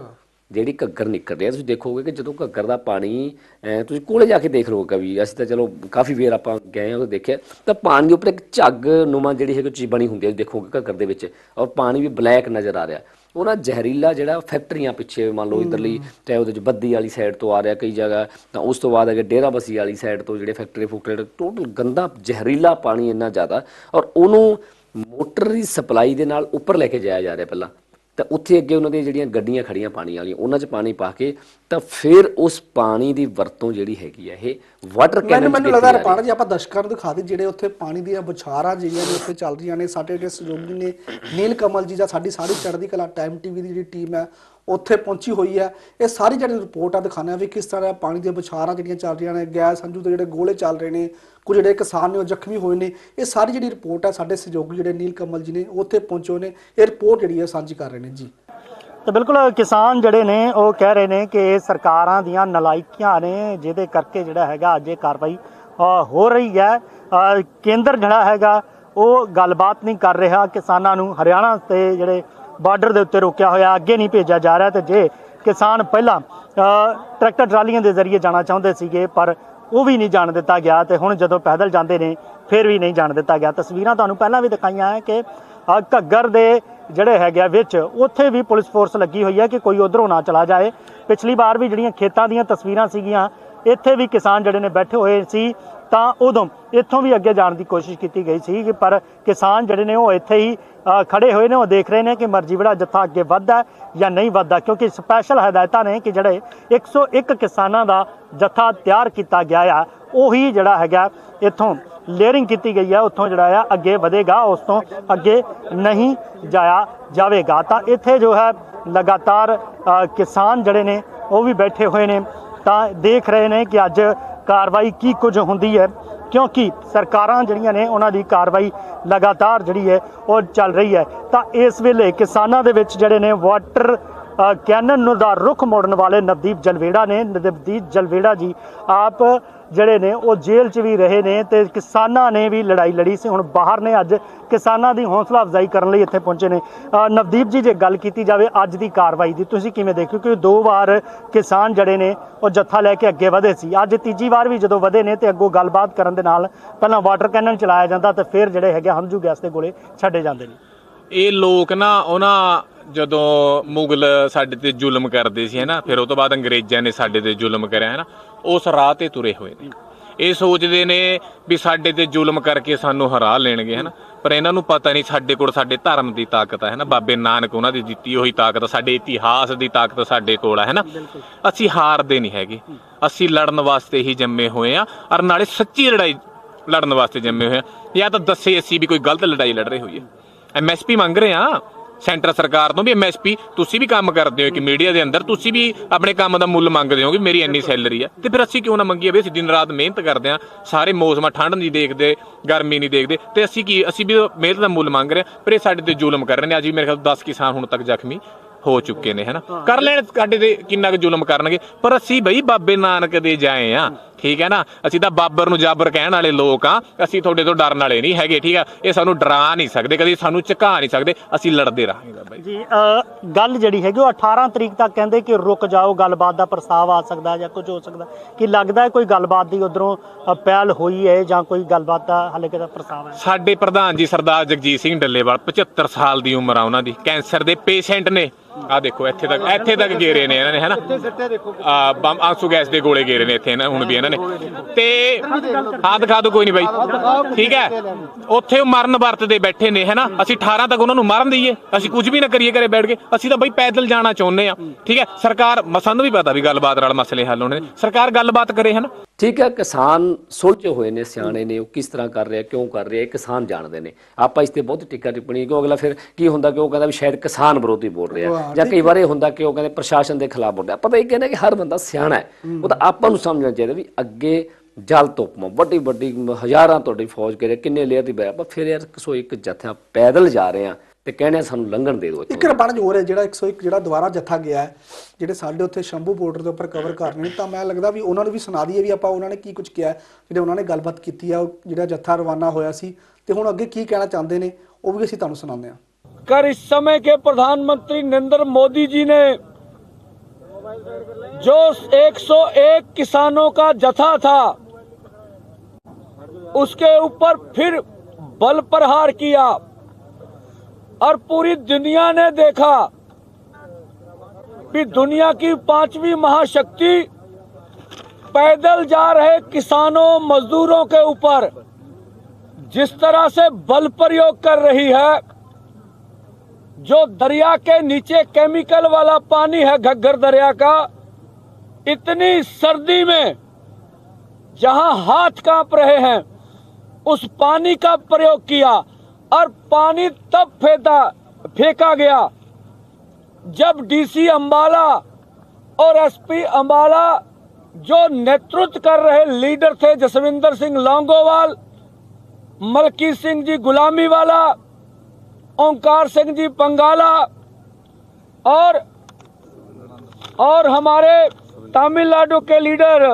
ਜਿਹੜੀ ਘੱਗਰ ਨਿਕਲ ਰਿਹਾ ਤੁਸੀਂ ਦੇਖੋਗੇ ਕਿ ਜਦੋਂ ਘੱਗਰ ਦਾ ਪਾਣੀ ਅਹ, ਤੁਸੀਂ ਕੋਲੇ ਜਾ ਕੇ ਦੇਖ ਲਓ ਕਵੀ ਅਸੀਂ ਤਾਂ ਚਲੋ ਕਾਫੀ ਵੇਰ ਆਪਾਂ ਗਏ ਹਾਂ ਉਹ ਦੇਖਿਆ ਤਾਂ ਪਾਣੀ ਦੇ ਉੱਪਰ ਇੱਕ ਝੱਗ ਨੁਮਾ ਜਿਹੜੀ ਹੈਗੀ ਚੀਜ਼ ਬਣੀ ਹੁੰਦੀ ਹੈ ਦੇਖੋਗੇ ਘੱਗਰ ਦੇ ਵਿੱਚ ਔਰ ਪਾਣੀ ਵੀ ਬਲੈਕ ਨਜ਼ਰ ਆ ਰਿਹਾ। ਉਹ ਨਾ ਜ਼ਹਿਰੀਲਾ ਜਿਹੜਾ ਫੈਕਟਰੀਆਂ ਪਿੱਛੇ ਮੰਨ ਲਓ ਇਧਰਲੀ ਚਾਹੇ ਉਹਦੇ ਚ ਬੱਦੀ ਵਾਲੀ ਸਾਈਡ ਤੋਂ ਆ ਰਿਹਾ ਕਈ ਜਗ੍ਹਾ ਤਾਂ ਉਸ ਤੋਂ ਬਾਅਦ ਅਗੇ ਡੇਰਾ ਬਸੀ ਵਾਲੀ ਸਾਈਡ ਤੋਂ ਜਿਹੜੇ ਫੈਕਟਰੀ ਫੁਕਟਰੀ ਟੋਟਲ ਗੰਦਾ ਜ਼ਹਿਰੀਲਾ ਪਾਣੀ ਇੰਨਾ ਜ਼ਿਆਦਾ ਔਰ ਉਹਨੂੰ ਮੋਟਰ ਦੀ ਸਪਲਾਈ ਦੇ ਨਾਲ ਉੱਪਰ ਲੈ ਕੇ ਜਾਇਆ ਜਾ ਰਿਹਾ ਪਹਿਲਾਂ। ਤਾਂ ਉੱਥੇ ਅੱਗੇ ਉਹਨਾਂ ਦੀਆਂ ਜਿਹੜੀਆਂ ਗੱਡੀਆਂ ਖੜੀਆਂ ਪਾਣੀ ਵਾਲੀਆਂ ਉਹਨਾਂ 'ਚ ਪਾਣੀ ਪਾ ਕੇ ਤਾਂ ਫਿਰ ਉਸ ਪਾਣੀ ਦੀ ਵਰਤੋਂ ਜਿਹੜੀ ਹੈਗੀ ਆ ਇਹ ਵਾਟਰ ਮੈਨੂੰ ਕੈਨਨ ਮੈਨੂੰ ਲੱਗਦਾ ਰਪਾਣ ਜੀ ਆਪਾਂ ਦਰਸ਼ਕਾਂ ਨੂੰ ਦਿਖਾ ਦੇ ਜਿਹੜੇ ਉੱਥੇ ਪਾਣੀ ਦੀਆਂ ਬੁਛਾਰਾਂ ਜਿਹੜੀਆਂ ਨੇ ਉੱਥੇ ਚੱਲ ਰਹੀਆਂ ਨੇ ਸਾਡੇ ਜਿਹੜੇ ਸਹਿਯੋਗੀ ਨੇ ਨੀਲ ਕਮਲ ਜੀ ਜਾਂ ਸਾਡੀ ਸਾਰੀ ਚੜ੍ਹਦੀ ਕਲਾ ਟਾਈਮ ਟੀਵੀ ਦੀ ਜਿਹੜੀ ਟੀਮ ਹੈ ਉੱਥੇ ਪਹੁੰਚੀ ਹੋਈ ਹੈ। ਇਹ ਸਾਰੀ ਜਿਹੜੀ ਰਿਪੋਰਟ ਆ ਦਿਖਾਉਂਦੇ ਆ ਵੀ ਕਿਸ ਤਰ੍ਹਾਂ ਪਾਣੀ ਦੀਆਂ ਬਛਾਰਾਂ ਜਿਹੜੀਆਂ ਚੱਲ ਰਹੀਆਂ ਨੇ, ਗੈਸ ਹੰਝੂ ਦੇ ਜਿਹੜੇ ਗੋਲੇ ਚੱਲ ਰਹੇ ਨੇ, ਕੁਝ ਜਿਹੜੇ ਕਿਸਾਨ ਨੇ ਉਹ ਜ਼ਖਮੀ ਹੋਏ ਨੇ। ਇਹ ਸਾਰੀ ਜਿਹੜੀ ਰਿਪੋਰਟ ਹੈ ਸਾਡੇ ਸਹਿਯੋਗੀ ਜਿਹੜੇ ਨੀਲ ਕਮਲ ਜੀ ਨੇ ਉੱਥੇ ਪਹੁੰਚੇ ਹੋਏ ਨੇ। ਇਹ ਰਿਪੋਰਟ ਜਿਹੜੀ ਹੈ ਸਾਂਝੀ ਕਰ ਰਹੇ ਨੇ ਜੀ। ਤੇ ਬਿਲਕੁਲ ਕਿਸਾਨ ਜਿਹੜੇ ਨੇ ਉਹ ਕਹਿ ਰਹੇ ਨੇ ਕਿ ਇਹ ਸਰਕਾਰਾਂ ਦੀਆਂ ਨਲਾਇਕੀਆਂ ਨੇ, ਜਿਹਦੇ ਕਰਕੇ ਜਿਹੜਾ ਹੈਗਾ ਅੱਜ ਇਹ ਕਾਰਵਾਈ ਹੋ ਰਹੀ ਹੈ। ਕੇਂਦਰ ਜਿਹੜਾ ਹੈਗਾ, ਉਹ ਗੱਲਬਾਤ ਨਹੀਂ ਕਰ ਰਿਹਾ ਕਿਸਾਨਾਂ ਨੂੰ। ਹਰਿਆਣਾ ਤੇ ਜਿਹੜੇ ਬਾਰਡਰ ਦੇ ਉੱਤੇ ਰੋਕਿਆ ਹੋਇਆ, ਅੱਗੇ ਨਹੀਂ ਭੇਜਿਆ ਜਾ ਰਿਹਾ ਤੇ ਜੇ ਕਿਸਾਨ ਪਹਿਲਾਂ ਟਰੈਕਟਰ ਟਰਾਲੀਆਂ ਦੇ ਜ਼ਰੀਏ ਜਾਣਾ ਚਾਹੁੰਦੇ ਸੀਗੇ, ਪਰ ਉਹ ਵੀ ਨਹੀਂ ਜਾਣ ਦਿੱਤਾ ਗਿਆ ਤੇ ਹੁਣ ਜਦੋਂ ਪੈਦਲ ਜਾਂਦੇ ਨੇ, ਫਿਰ ਵੀ ਨਹੀਂ ਜਾਣ ਦਿੱਤਾ ਗਿਆ। ਤਸਵੀਰਾਂ ਤੁਹਾਨੂੰ ਪਹਿਲਾਂ ਵੀ ਦਿਖਾਈਆਂ ਹੈ ਕਿ ਘੱਗਰ ਦੇ ਜਿਹੜੇ ਹੈਗੇ ਆ ਵਿੱਚ, ਉੱਥੇ ਵੀ ਪੁਲਿਸ ਫੋਰਸ ਲੱਗੀ ਹੋਈ ਹੈ ਕਿ ਕੋਈ ਉਧਰੋਂ ਨਾ ਚਲਾ ਜਾਏ। ਪਿਛਲੀ ਵਾਰ ਵੀ ਜਿਹੜੀਆਂ ਖੇਤਾਂ ਦੀਆਂ ਤਸਵੀਰਾਂ ਸੀਗੀਆਂ, ਇੱਥੇ ਵੀ ਕਿਸਾਨ ਜਿਹੜੇ ਨੇ ਬੈਠੇ ਹੋਏ ਸੀ ਤਾਂ ਉਦੋਂ ਇੱਥੋਂ ਵੀ ਅੱਗੇ ਜਾਣ ਦੀ ਕੋਸ਼ਿਸ਼ ਕੀਤੀ ਗਈ ਸੀ ਪਰ ਕਿਸਾਨ ਜਿਹੜੇ ਨੇ ਉਹ ਇੱਥੇ ਹੀ ਅ, ਖੜੇ ਹੋਏ ਨੇ ਉਹ ਦੇਖ ਰਹੇ ਨੇ ਕਿ ਮਰਜੀਵੜਾ ਜੱਥਾ ਅੱਗੇ ਵੱਧਦਾ ਜਾਂ ਨਹੀਂ ਵੱਧਦਾ ਕਿਉਂਕਿ ਸਪੈਸ਼ਲ ਹਦਾਇਤਾਂ ਨੇ ਕਿ ਜਿਹੜੇ 101 ਕਿਸਾਨਾਂ ਦਾ ਜੱਥਾ ਤਿਆਰ ਕੀਤਾ ਗਿਆ ਆ ਉਹੀ ਜਿਹੜਾ ਹੈਗਾ ਇੱਥੋਂ ਲੇਅਰਿੰਗ ਕੀਤੀ ਗਈ ਹੈ ਉੱਥੋਂ ਜਿਹੜਾ ਆ ਅੱਗੇ ਵਧੇਗਾ ਉਸ ਤੋਂ ਅੱਗੇ ਨਹੀਂ ਜਾਇਆ ਜਾਵੇਗਾ। ਤਾਂ ਇੱਥੇ ਜੋ ਹੈ ਲਗਾਤਾਰ ਕਿਸਾਨ ਜਿਹੜੇ ਨੇ ਉਹ ਵੀ ਬੈਠੇ ਹੋਏ ਨੇ ਤਾਂ ਦੇਖ ਰਹੇ ਨੇ ਕਿ ਅੱਜ ਕਾਰਵਾਈ ਕੀ ਕੁਝ ਹੁੰਦੀ ਹੈ? ਕਿਉਂਕਿ ਸਰਕਾਰਾਂ ਜਿਹੜੀਆਂ ਨੇ ਉਹਨਾਂ ਦੀ ਕਾਰਵਾਈ ਲਗਾਤਾਰ ਜਿਹੜੀ ਹੈ ਉਹ ਚੱਲ ਰਹੀ ਹੈ। ਤਾਂ ਇਸ ਵੇਲੇ ਕਿਸਾਨਾਂ ਦੇ ਵਿੱਚ ਜਿਹੜੇ ਨੇ ਵਾਟਰ ਕੈਨਨ ਦਾ ਰੁਖ ਮੋੜਨ ਵਾਲੇ ਨਵਦੀਪ ਜਲਵੇੜਾ ਨੇ। ਨਵਦੀਪ ਜਲਵੇੜਾ ਜੀ, ਆਪ ਜਿਹੜੇ ਨੇ, ਉਹ ਜੇਲ੍ਹ 'ਚ ਵੀ ਰਹੇ ਨੇ ਤੇ ਕਿਸਾਨਾਂ ਨੇ ਵੀ ਲੜਾਈ ਲੜੀ ਸੀ। ਹੁਣ ਬਾਹਰ ਨੇ ਅੱਜ ਕਿਸਾਨਾਂ ਦੀ ਹੌਸਲਾ ਅਫਜ਼ਾਈ ਕਰਨ ਲਈ ਇੱਥੇ ਪਹੁੰਚੇ ਨੇ। ਨਵਦੀਪ ਜੀ, ਜੇ ਗੱਲ ਕੀਤੀ ਜਾਵੇ ਅੱਜ ਦੀ ਕਾਰਵਾਈ ਦੀ, ਤੁਸੀਂ ਕਿਵੇਂ ਦੇਖੋ ਕਿ ਦੋ ਵਾਰ ਕਿਸਾਨ ਜਿਹੜੇ ਨੇ, ਉਹ ਜੱਥਾ ਲੈ ਕੇ ਅੱਗੇ ਵਧੇ ਸੀ। ਅੱਜ ਤੀਜੀ ਵਾਰ ਵੀ ਜਦੋਂ ਵਧੇ ਨੇ ਤੇ ਅੱਗੋਂ ਗੱਲਬਾਤ ਕਰਨ ਦੇ ਨਾਲ ਪਹਿਲਾਂ ਵਾਟਰ ਕੈਨਨ ਚਲਾਇਆ ਜਾਂਦਾ ਤੇ ਫਿਰ ਜਿਹੜੇ ਹੈਗੇ ਹੰਝੂ ਗੈਸ ਦੇ ਗੋਲੇ ਛੱਡੇ ਜਾਂਦੇ ਨੇ। ਇਹ ਲੋਕ ਨਾ, ਉਹਨਾਂ ਜਦੋਂ ਮੁਗਲ ਸਾਡੇ ਤੇ ਜ਼ੁਲਮ ਕਰਦੇ ਸੀ, ਹੈਨਾ, ਫਿਰ ਉਹ ਤੋਂ ਬਾਅਦ ਅੰਗਰੇਜ਼ਾਂ ਨੇ ਸਾਡੇ ਤੇ ਜ਼ੁਲਮ ਕਰਿਆ, ਹੈਨਾ, ਉਸ ਰਾਹ ਤੇ ਤੁਰੇ ਹੋਏ ਨੇ। ਇਹ ਸੋਚਦੇ ਨੇ ਵੀ ਸਾਡੇ ਤੇ ਜ਼ੁਲਮ ਕਰਕੇ ਸਾਨੂੰ ਹਰਾ ਲੈਣਗੇ, ਹੈਨਾ, ਪਰ ਇਹਨਾਂ ਨੂੰ ਪਤਾ ਨਹੀਂ ਸਾਡੇ ਕੋਲ ਸਾਡੇ ਧਰਮ ਦੀ ਤਾਕਤ ਹੈ ਹੈਨਾ, ਬਾਬੇ ਨਾਨਕ ਉਹਨਾਂ ਦੀ ਦਿੱਤੀ ਹੋਈ ਤਾਕਤ, ਸਾਡੇ ਇਤਿਹਾਸ ਦੀ ਤਾਕਤ ਸਾਡੇ ਕੋਲ ਹੈ ਹੈਨਾ। ਅਸੀਂ ਹਾਰਦੇ ਨਹੀਂ ਹੈਗੇ, ਅਸੀਂ ਲੜਨ ਵਾਸਤੇ ਹੀ ਜੰਮੇ ਹੋਏ ਆ, ਔਰ ਨਾਲੇ ਸੱਚੀ ਲੜਾਈ ਲੜਨ ਵਾਸਤੇ ਜੰਮੇ ਹੋਏ ਆ। ਜਾਂ ਤਾਂ ਦੱਸੇ ਅਸੀਂ ਵੀ ਕੋਈ ਗਲਤ ਲੜਾਈ ਲੜ ਰਹੇ ਹੋਈਏ। ਐਮਐਸਪੀ ਮੰਗ ਰਹੇ ਆ ਸੈਂਟਰ ਸਰਕਾਰ ਤੋਂ ਵੀ ਐਮਐਸਪੀ ਤੁਸੀਂ ਵੀ ਕੰਮ ਕਰਦੇ ਹੋ ਕਿ ਮੀਡੀਆ ਦੇ ਅੰਦਰ ਤੁਸੀਂ ਵੀ ਆਪਣੇ ਕੰਮ ਦਾ ਮੁੱਲ ਮੰਗਦੇ ਹੋ ਕਿ ਮੇਰੀ ਇੰਨੀ ਸੈਲਰੀ ਆ। ਤੇ ਫਿਰ ਅਸੀਂ ਕਿਉਂ ਨਾ ਮੰਗੀਏ ਵੀ ਅਸੀਂ ਦਿਨ ਰਾਤ ਮਿਹਨਤ ਕਰਦੇ ਆ ਸਾਰੇ ਮੌਸਮਾਂ ਠੰਡ ਨਹੀਂ ਦੇਖਦੇ ਗਰਮੀ ਨਹੀਂ ਦੇਖਦੇ ਤੇ ਅਸੀਂ ਕੀ ਅਸੀਂ ਵੀ ਮਿਹਨਤ ਦਾ ਮੁੱਲ ਮੰਗ ਰਹੇ ਪਰ ਇਹ ਸਾਡੇ ਤੇ ਜ਼ੁਲਮ ਕਰ ਰਹੇ ਨੇ। ਅੱਜ ਵੀ ਮੇਰੇ ਖਿਆਲ 10 ਕਿਸਾਨ ਹੁਣ ਤੱਕ ਜ਼ਖਮੀ ਹੋ ਚੁੱਕੇ ਨੇ ਹਨਾ? ਕਰ ਲੈਣ ਸਾਡੇ ਤੇ ਕਿੰਨਾ ਕੁ ਜ਼ੁਲਮ ਕਰਨਗੇ ਪਰ ਅਸੀਂ ਬਈ ਬਾਬੇ ਨਾਨਕ ਦੇ ਜਾਏ ਆ ਠੀਕ ਹੈ ਨਾ? ਅਸੀਂ ਤਾਂ ਬਾਬਰ ਨੂੰ ਜਾਬਰ ਕਹਿਣ ਵਾਲੇ ਲੋਕ ਆ ਅਸੀਂ ਤੁਹਾਡੇ ਤੋਂ ਡਰਨ ਵਾਲੇ ਨਹੀਂ ਹੈਗੇ ਠੀਕ ਆ ਇਹ ਸਾਨੂੰ ਡਰਾ ਨਹੀਂ ਸਕਦੇ ਕਦੀ ਸਾਨੂੰ ਝੁਕਾ ਨਹੀਂ ਸਕਦੇ। ਅਸੀਂ ਲੜਦੇ ਰਹਾਂਗੇ ਬਾਬਾ ਜੀ। ਗੱਲ ਜਿਹੜੀ ਹੈਗੀ ਉਹ 18 ਤਰੀਕ ਤੱਕ ਕਹਿੰਦੇ ਕਿ ਰੁਕ ਜਾਓ ਗੱਲਬਾਤ ਦਾ ਪ੍ਰਸਤਾਵ ਆ ਸਕਦਾ ਜਾਂ ਕੁਝ ਹੋ ਸਕਦਾ। ਕਿ ਲੱਗਦਾ ਹੈ ਕੋਈ ਗੱਲਬਾਤ ਦੀ ਉਧਰੋਂ ਪਹਿਲ ਹੋਈ ਹੈ ਜਾਂ ਕੋਈ ਗੱਲਬਾਤ ਦਾ ਹਾਲੇ ਕਿਦਾ ਪ੍ਰਸਤਾਵ ਹੈ? ਸਾਡੇ ਪ੍ਰਧਾਨ ਜੀ ਸਰਦਾਰ ਜਗਜੀਤ ਸਿੰਘ ਡੱਲੇਵਾਲ 75 ਸਾਲ ਦੀ ਉਮਰ ਆ ਉਹਨਾਂ ਦੀ। ਕੈਂਸਰ ਦੇ ਪੇਸ਼ੈਂਟ ਨੇ। ਆ ਦੇਖੋ ਇੱਥੇ ਤੱਕ ਇੱਥੇ ਤੱਕ ਗੇਰੇ ਨੇ ਇਹਨਾਂ ਨੇ ਹਨਾ ਆ ਬੰਮ ਆਂਸੂ ਗੈਸ ਦੇ ਗੋਲੇ ਗੇਰੇ ਨੇ ਇੱਥੇ ਹੁਣ ਵੀ ਇਹਨਾਂ ਨੇ। ਤੇ ਹਾਂ ਦਿਖਾ ਦਿਓ, ਕੋਈ ਨਹੀਂ ਬਾਈ। ਠੀਕ ਹੈ? ਉੱਥੇ ਉਹ ਮਰਨ ਵਰਤ ਦੇ ਬੈਠੇ ਨੇ, ਹਨਾ? ਅਸੀਂ 18 ਤੱਕ ਉਹਨਾਂ ਨੂੰ ਮਰਨ ਦਈਏ। ਅਸੀਂ ਕੁਝ ਵੀ ਨਾ ਕਰੀਏ ਘਰੇ ਬੈਠ ਕੇ। ਅਸੀਂ ਤਾਂ ਬਈ ਪੈਦਲ ਜਾਣਾ ਚਾਹੁੰਦੇ ਆ ਠੀਕ ਹੈ? ਸਰਕਾਰ ਮ- ਸਾਨੂੰ ਵੀ ਪਤਾ ਵੀ ਗੱਲਬਾਤ ਨਾਲ ਮਸਲੇ ਹੱਲ ਹੋਣੇ ਸਰਕਾਰ ਗੱਲਬਾਤ ਕਰੇ, ਹਨਾ? ਠੀਕ ਹੈ ਕਿਸਾਨ ਸੁਲਝੇ ਹੋਏ ਨੇ ਸਿਆਣੇ ਨੇ ਉਹ ਕਿਸ ਤਰ੍ਹਾਂ ਕਰ ਰਿਹਾ ਕਿਉਂ ਕਰ ਰਿਹਾ ਇਹ ਕਿਸਾਨ ਜਾਣਦੇ ਨੇ। ਆਪਾਂ ਇਸ ਤੇ ਬਹੁਤ ਟਿੱਕਾ ਟਿੱਪਣੀ ਕਿਉਂ ਅਗਲਾ ਫਿਰ ਕੀ ਹੁੰਦਾ ਕਿ ਉਹ ਕਹਿੰਦਾ ਵੀ ਸ਼ਾਇਦ ਕਿਸਾਨ ਵਿਰੋਧੀ ਬੋਲ ਰਿਹਾ ਜਾਂ ਕਈ ਵਾਰ ਇਹ ਹੁੰਦਾ ਕਿ ਉਹ ਕਹਿੰਦੇ ਪ੍ਰਸ਼ਾਸਨ ਦੇ ਖਿਲਾਫ ਬੋਲ ਰਿਹਾ ਪਤਾ ਇਹ ਕਹਿੰਦਾ ਕਿ ਹਰ ਬੰਦਾ ਸਿਆਣਾ ਹੈ। ਉਹ ਤਾਂ ਆਪਾਂ ਨੂੰ ਸਮਝਣਾ ਚਾਹੀਦਾ ਵੀ ਅੱਗੇ ਜਲ ਮ ਵੱਡੀ ਵੱਡੀ ਹਜ਼ਾਰਾਂ ਤੁਹਾਡੀ ਫੌਜ ਕਰੇ ਕਿੰਨੇ ਲੇਅਰ ਦੀ ਬੈ ਆਪਾਂ ਫਿਰ ਯਾਰ ਕਿਸੋ ਇੱਕ ਜਥਾ ਪੈਦਲ ਜਾ ਰਹੇ ਆ ਤੇ ਕਹਿੰਦੇ ਆ ਸਾਨੂੰ ਲੰਘਣ ਦੇ ਦਿਓ ਇੱਥੋਂ ਇੱਕ ਰਬਣ ਹੋਰ ਹੈ ਜਿਹੜਾ 101 ਜਿਹੜਾ ਦੁਬਾਰਾ ਜੱਥਾ ਗਿਆ ਹੈ ਜਿਹੜੇ ਸਾਡੇ ਉੱਥੇ ਸ਼ੰਭੂ ਬਾਰਡਰ ਦੇ ਉੱਪਰ ਕਵਰ ਕਰ ਰਹੇ ਨੇ ਤਾਂ ਮੈਂ ਲੱਗਦਾ ਵੀ ਉਹਨਾਂ ਨੂੰ ਵੀ ਸੁਣਾ ਦਈਏ ਵੀ ਆਪਾਂ ਉਹਨਾਂ ਨੇ ਕੀ ਕੁਝ ਕਿਹਾ ਹੈ। ਜਿਹੜੇ ਉਹਨਾਂ ਨੇ ਗੱਲਬਾਤ ਕੀਤੀ ਆ ਉਹ ਜਿਹੜਾ ਜੱਥਾ ਰਵਾਨਾ ਹੋਇਆ ਸੀ ਤੇ ਹੁਣ ਅੱਗੇ ਕੀ ਕਹਿਣਾ ਚਾਹੁੰਦੇ ਨੇ ਉਹ ਵੀ ਅਸੀਂ ਤੁਹਾਨੂੰ ਸੁਣਾਉਂਦੇ ਹਾਂ कर इस समय के प्रधानमंत्री नरेंद्र मोदी जी ने जो 101 किसानों का जथा था उसके ऊपर फिर बल प्रहार किया और पूरी दुनिया ने देखा कि दुनिया की पांचवी महाशक्ति पैदल जा रहे किसानों, मजदूरों के ऊपर जिस तरह से बल प्रयोग कर रही है, जो दरिया के नीचे केमिकल वाला पानी है घग्गर दरिया का, इतनी सर्दी में जहाँ हाथ काँप रहे हैं, उस पानी का प्रयोग किया। और पानी तब फेंका फेंका गया जब डीसी अंबाला और एसपी अंबाला जो नेतृत्व कर रहे लीडर थे जसविंदर सिंह लौंगोवाल, मलकी सिंह जी गुलामी वाला ओंकार सिंह जी पंगाला और और हमारे तमिलनाडु के लीडर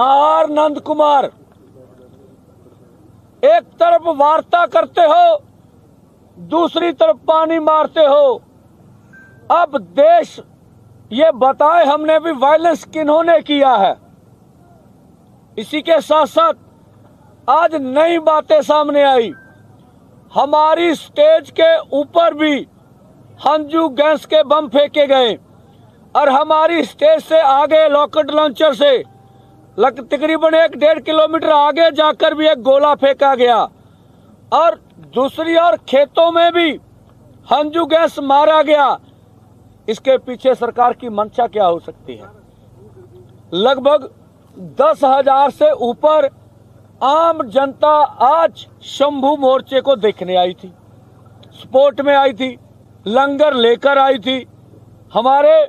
आर नंद कुमार। एक तरफ़ वार्ता करते हो, दूसरी तरफ़ पानी मारते हो। अब देश ये बताए हमने भी वायलेंस किन्होंने किया है। इसी के साथ साथ आज नई बातें सामने आई। हमारी स्टेज के ऊपर भी हंजू गैस के बम फेंके गए और हमारी स्टेज से आगे लॉकेट लॉन्चर से लग तकरीबन एक डेढ़ किलोमीटर आगे जाकर भी एक गोला फेंका गया। और दूसरी ओर खेतों में भी हंजू गैस मारा गया। इसके पीछे सरकार की मंशा क्या हो सकती है? लगभग दस हज़ार से ऊपर आम जनता आज शंभू मोर्चे को देखने आई थी। स्पोर्ट में आई थी, लंगर लेकर आई थी। हमारे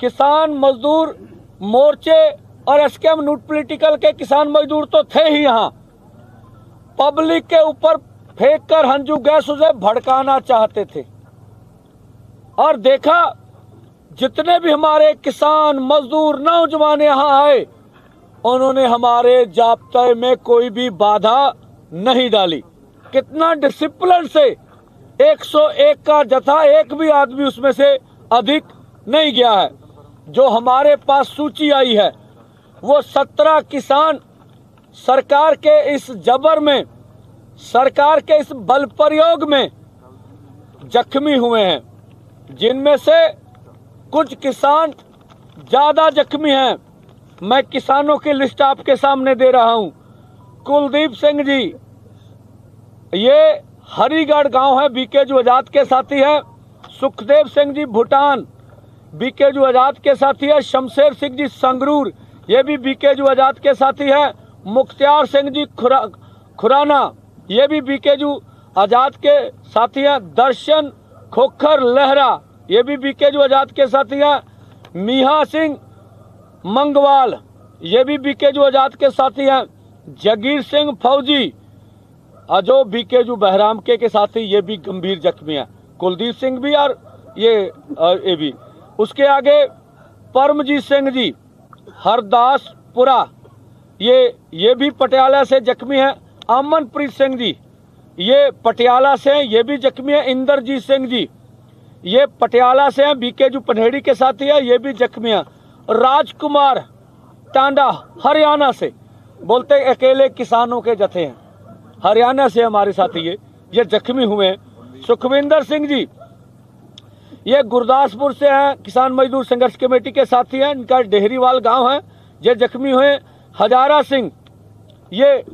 किसान मजदूर मोर्चे और एसकेएम नूट पॉलिटिकल के किसान मजदूर तो थे ही यहाँ। पब्लिक के ऊपर फेंक कर हंजू गैस उसे भड़काना चाहते थे। और देखा, जितने भी हमारे किसान मजदूर नौजवान यहाँ आए, उन्होंने हमारे जाप्ते में कोई भी बाधा नहीं डाली। कितना डिसिप्लिन से 101 का जथा एक भी आदमी उसमें से अधिक नहीं गया है। जो हमारे पास सूची आई है वो सत्रह किसान सरकार के इस जबर में, सरकार के इस बल प्रयोग में जख्मी हुए हैं। जिनमें से कुछ किसान ज़्यादा जख्मी हैं। मैं किसानों की लिस्ट आपके सामने दे रहा हूँ। कुलदीप सिंह जी, ये हरिगढ़ गाँव है बीकेजू आज़ाद के साथी है। सुखदेव सिंह जी, भूटान बीकेजू आज़ाद के साथी है। शमशेर सिंह जी, संगरूर ये भी बीकेजू आज़ाद के साथी है। मुख्तियार सिंह जी खुरा, खुराना ये भी बीकेजू आज़ाद के साथी है। दर्शन खोखर लहरा ये भी बीकेजू आज़ाद के साथी है। मीहा सिंह मंगवाल ये भी बीकेजू आज़ाद के साथी हैं। जगीर सिंह फौजी अजो बीकेजू बहराम के के साथी ये भी गंभीर जख्मी है। कुलदीप सिंह भी और ये ये भी। उसके आगे परमजीत सिंह जी हरदासपुरा। ये ये भी पटियाला से जख्मी है अमनप्रीत सिंह जी। ये पटियाला से हैं, ये भी जख्मी है इंद्रजीत सिंह जी। ये पटियाला से हैं बीकेजू पनहेड़ी के साथी है, ये भी जख्मी है। राजकुमार टांडा, हरियाणा से। बोलते अकेले किसानों के जथे हैं। हरियाणा से हमारे साथी ये ये जख्मी हुए हैं। सुखविंदर सिंह जी ये गुरदासपुर से हैं, किसान मजदूर संघर्ष कमेटी के साथी हैं, इनका डेहरीवाल गाँव है ये जख्मी हुए हजारा सिंह। ये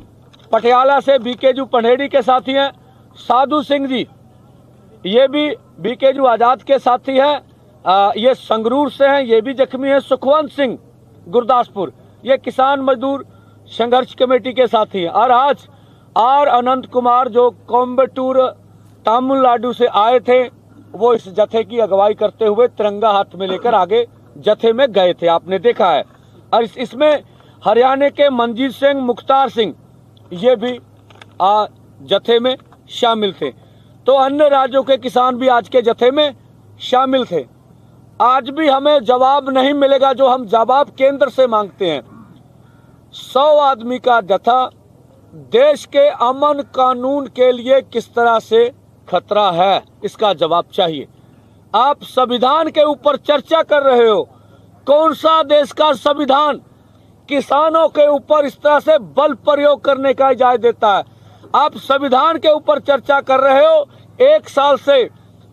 पटियाला से बीकेजू पनहेड़ी के साथी हैं, साधु सिंह जी। ये भी बीकेजू आज़ाद के साथी हैं ये संगरूर से हैं, ये भी जख्मी हैं, सुखवंत सिंह, गुरदासपुर। ये किसान मजदूर संघर्ष कमेटी के साथी हैं। और आज आर अनंत कुमार जो कोयम्बटूर तमिलनाडु से आए थे वो इस जथे की अगुवाई करते हुए तिरंगा हाथ में लेकर आगे जथे में गए थे। आपने देखा है। और इस, इसमें हरियाणा के मंजीत सिंह मुख्तार सिंह ये भी आ, जथे में शामिल थे। तो अन्य राज्यों के किसान भी आज के जथे में शामिल थे। आज भी हमें जवाब नहीं मिलेगा जो हम जवाब केंद्र से मांगते हैं। सौ आदमी का जथा देश के अमन कानून के लिए किस तरह से खतरा है, इसका जवाब चाहिए। आप संविधान के ऊपर चर्चा कर रहे हो। कौन सा देश का संविधान किसानों के ऊपर इस तरह से बल प्रयोग करने का इजाज़त देता है? आप संविधान के ऊपर चर्चा कर रहे हो, एक साल से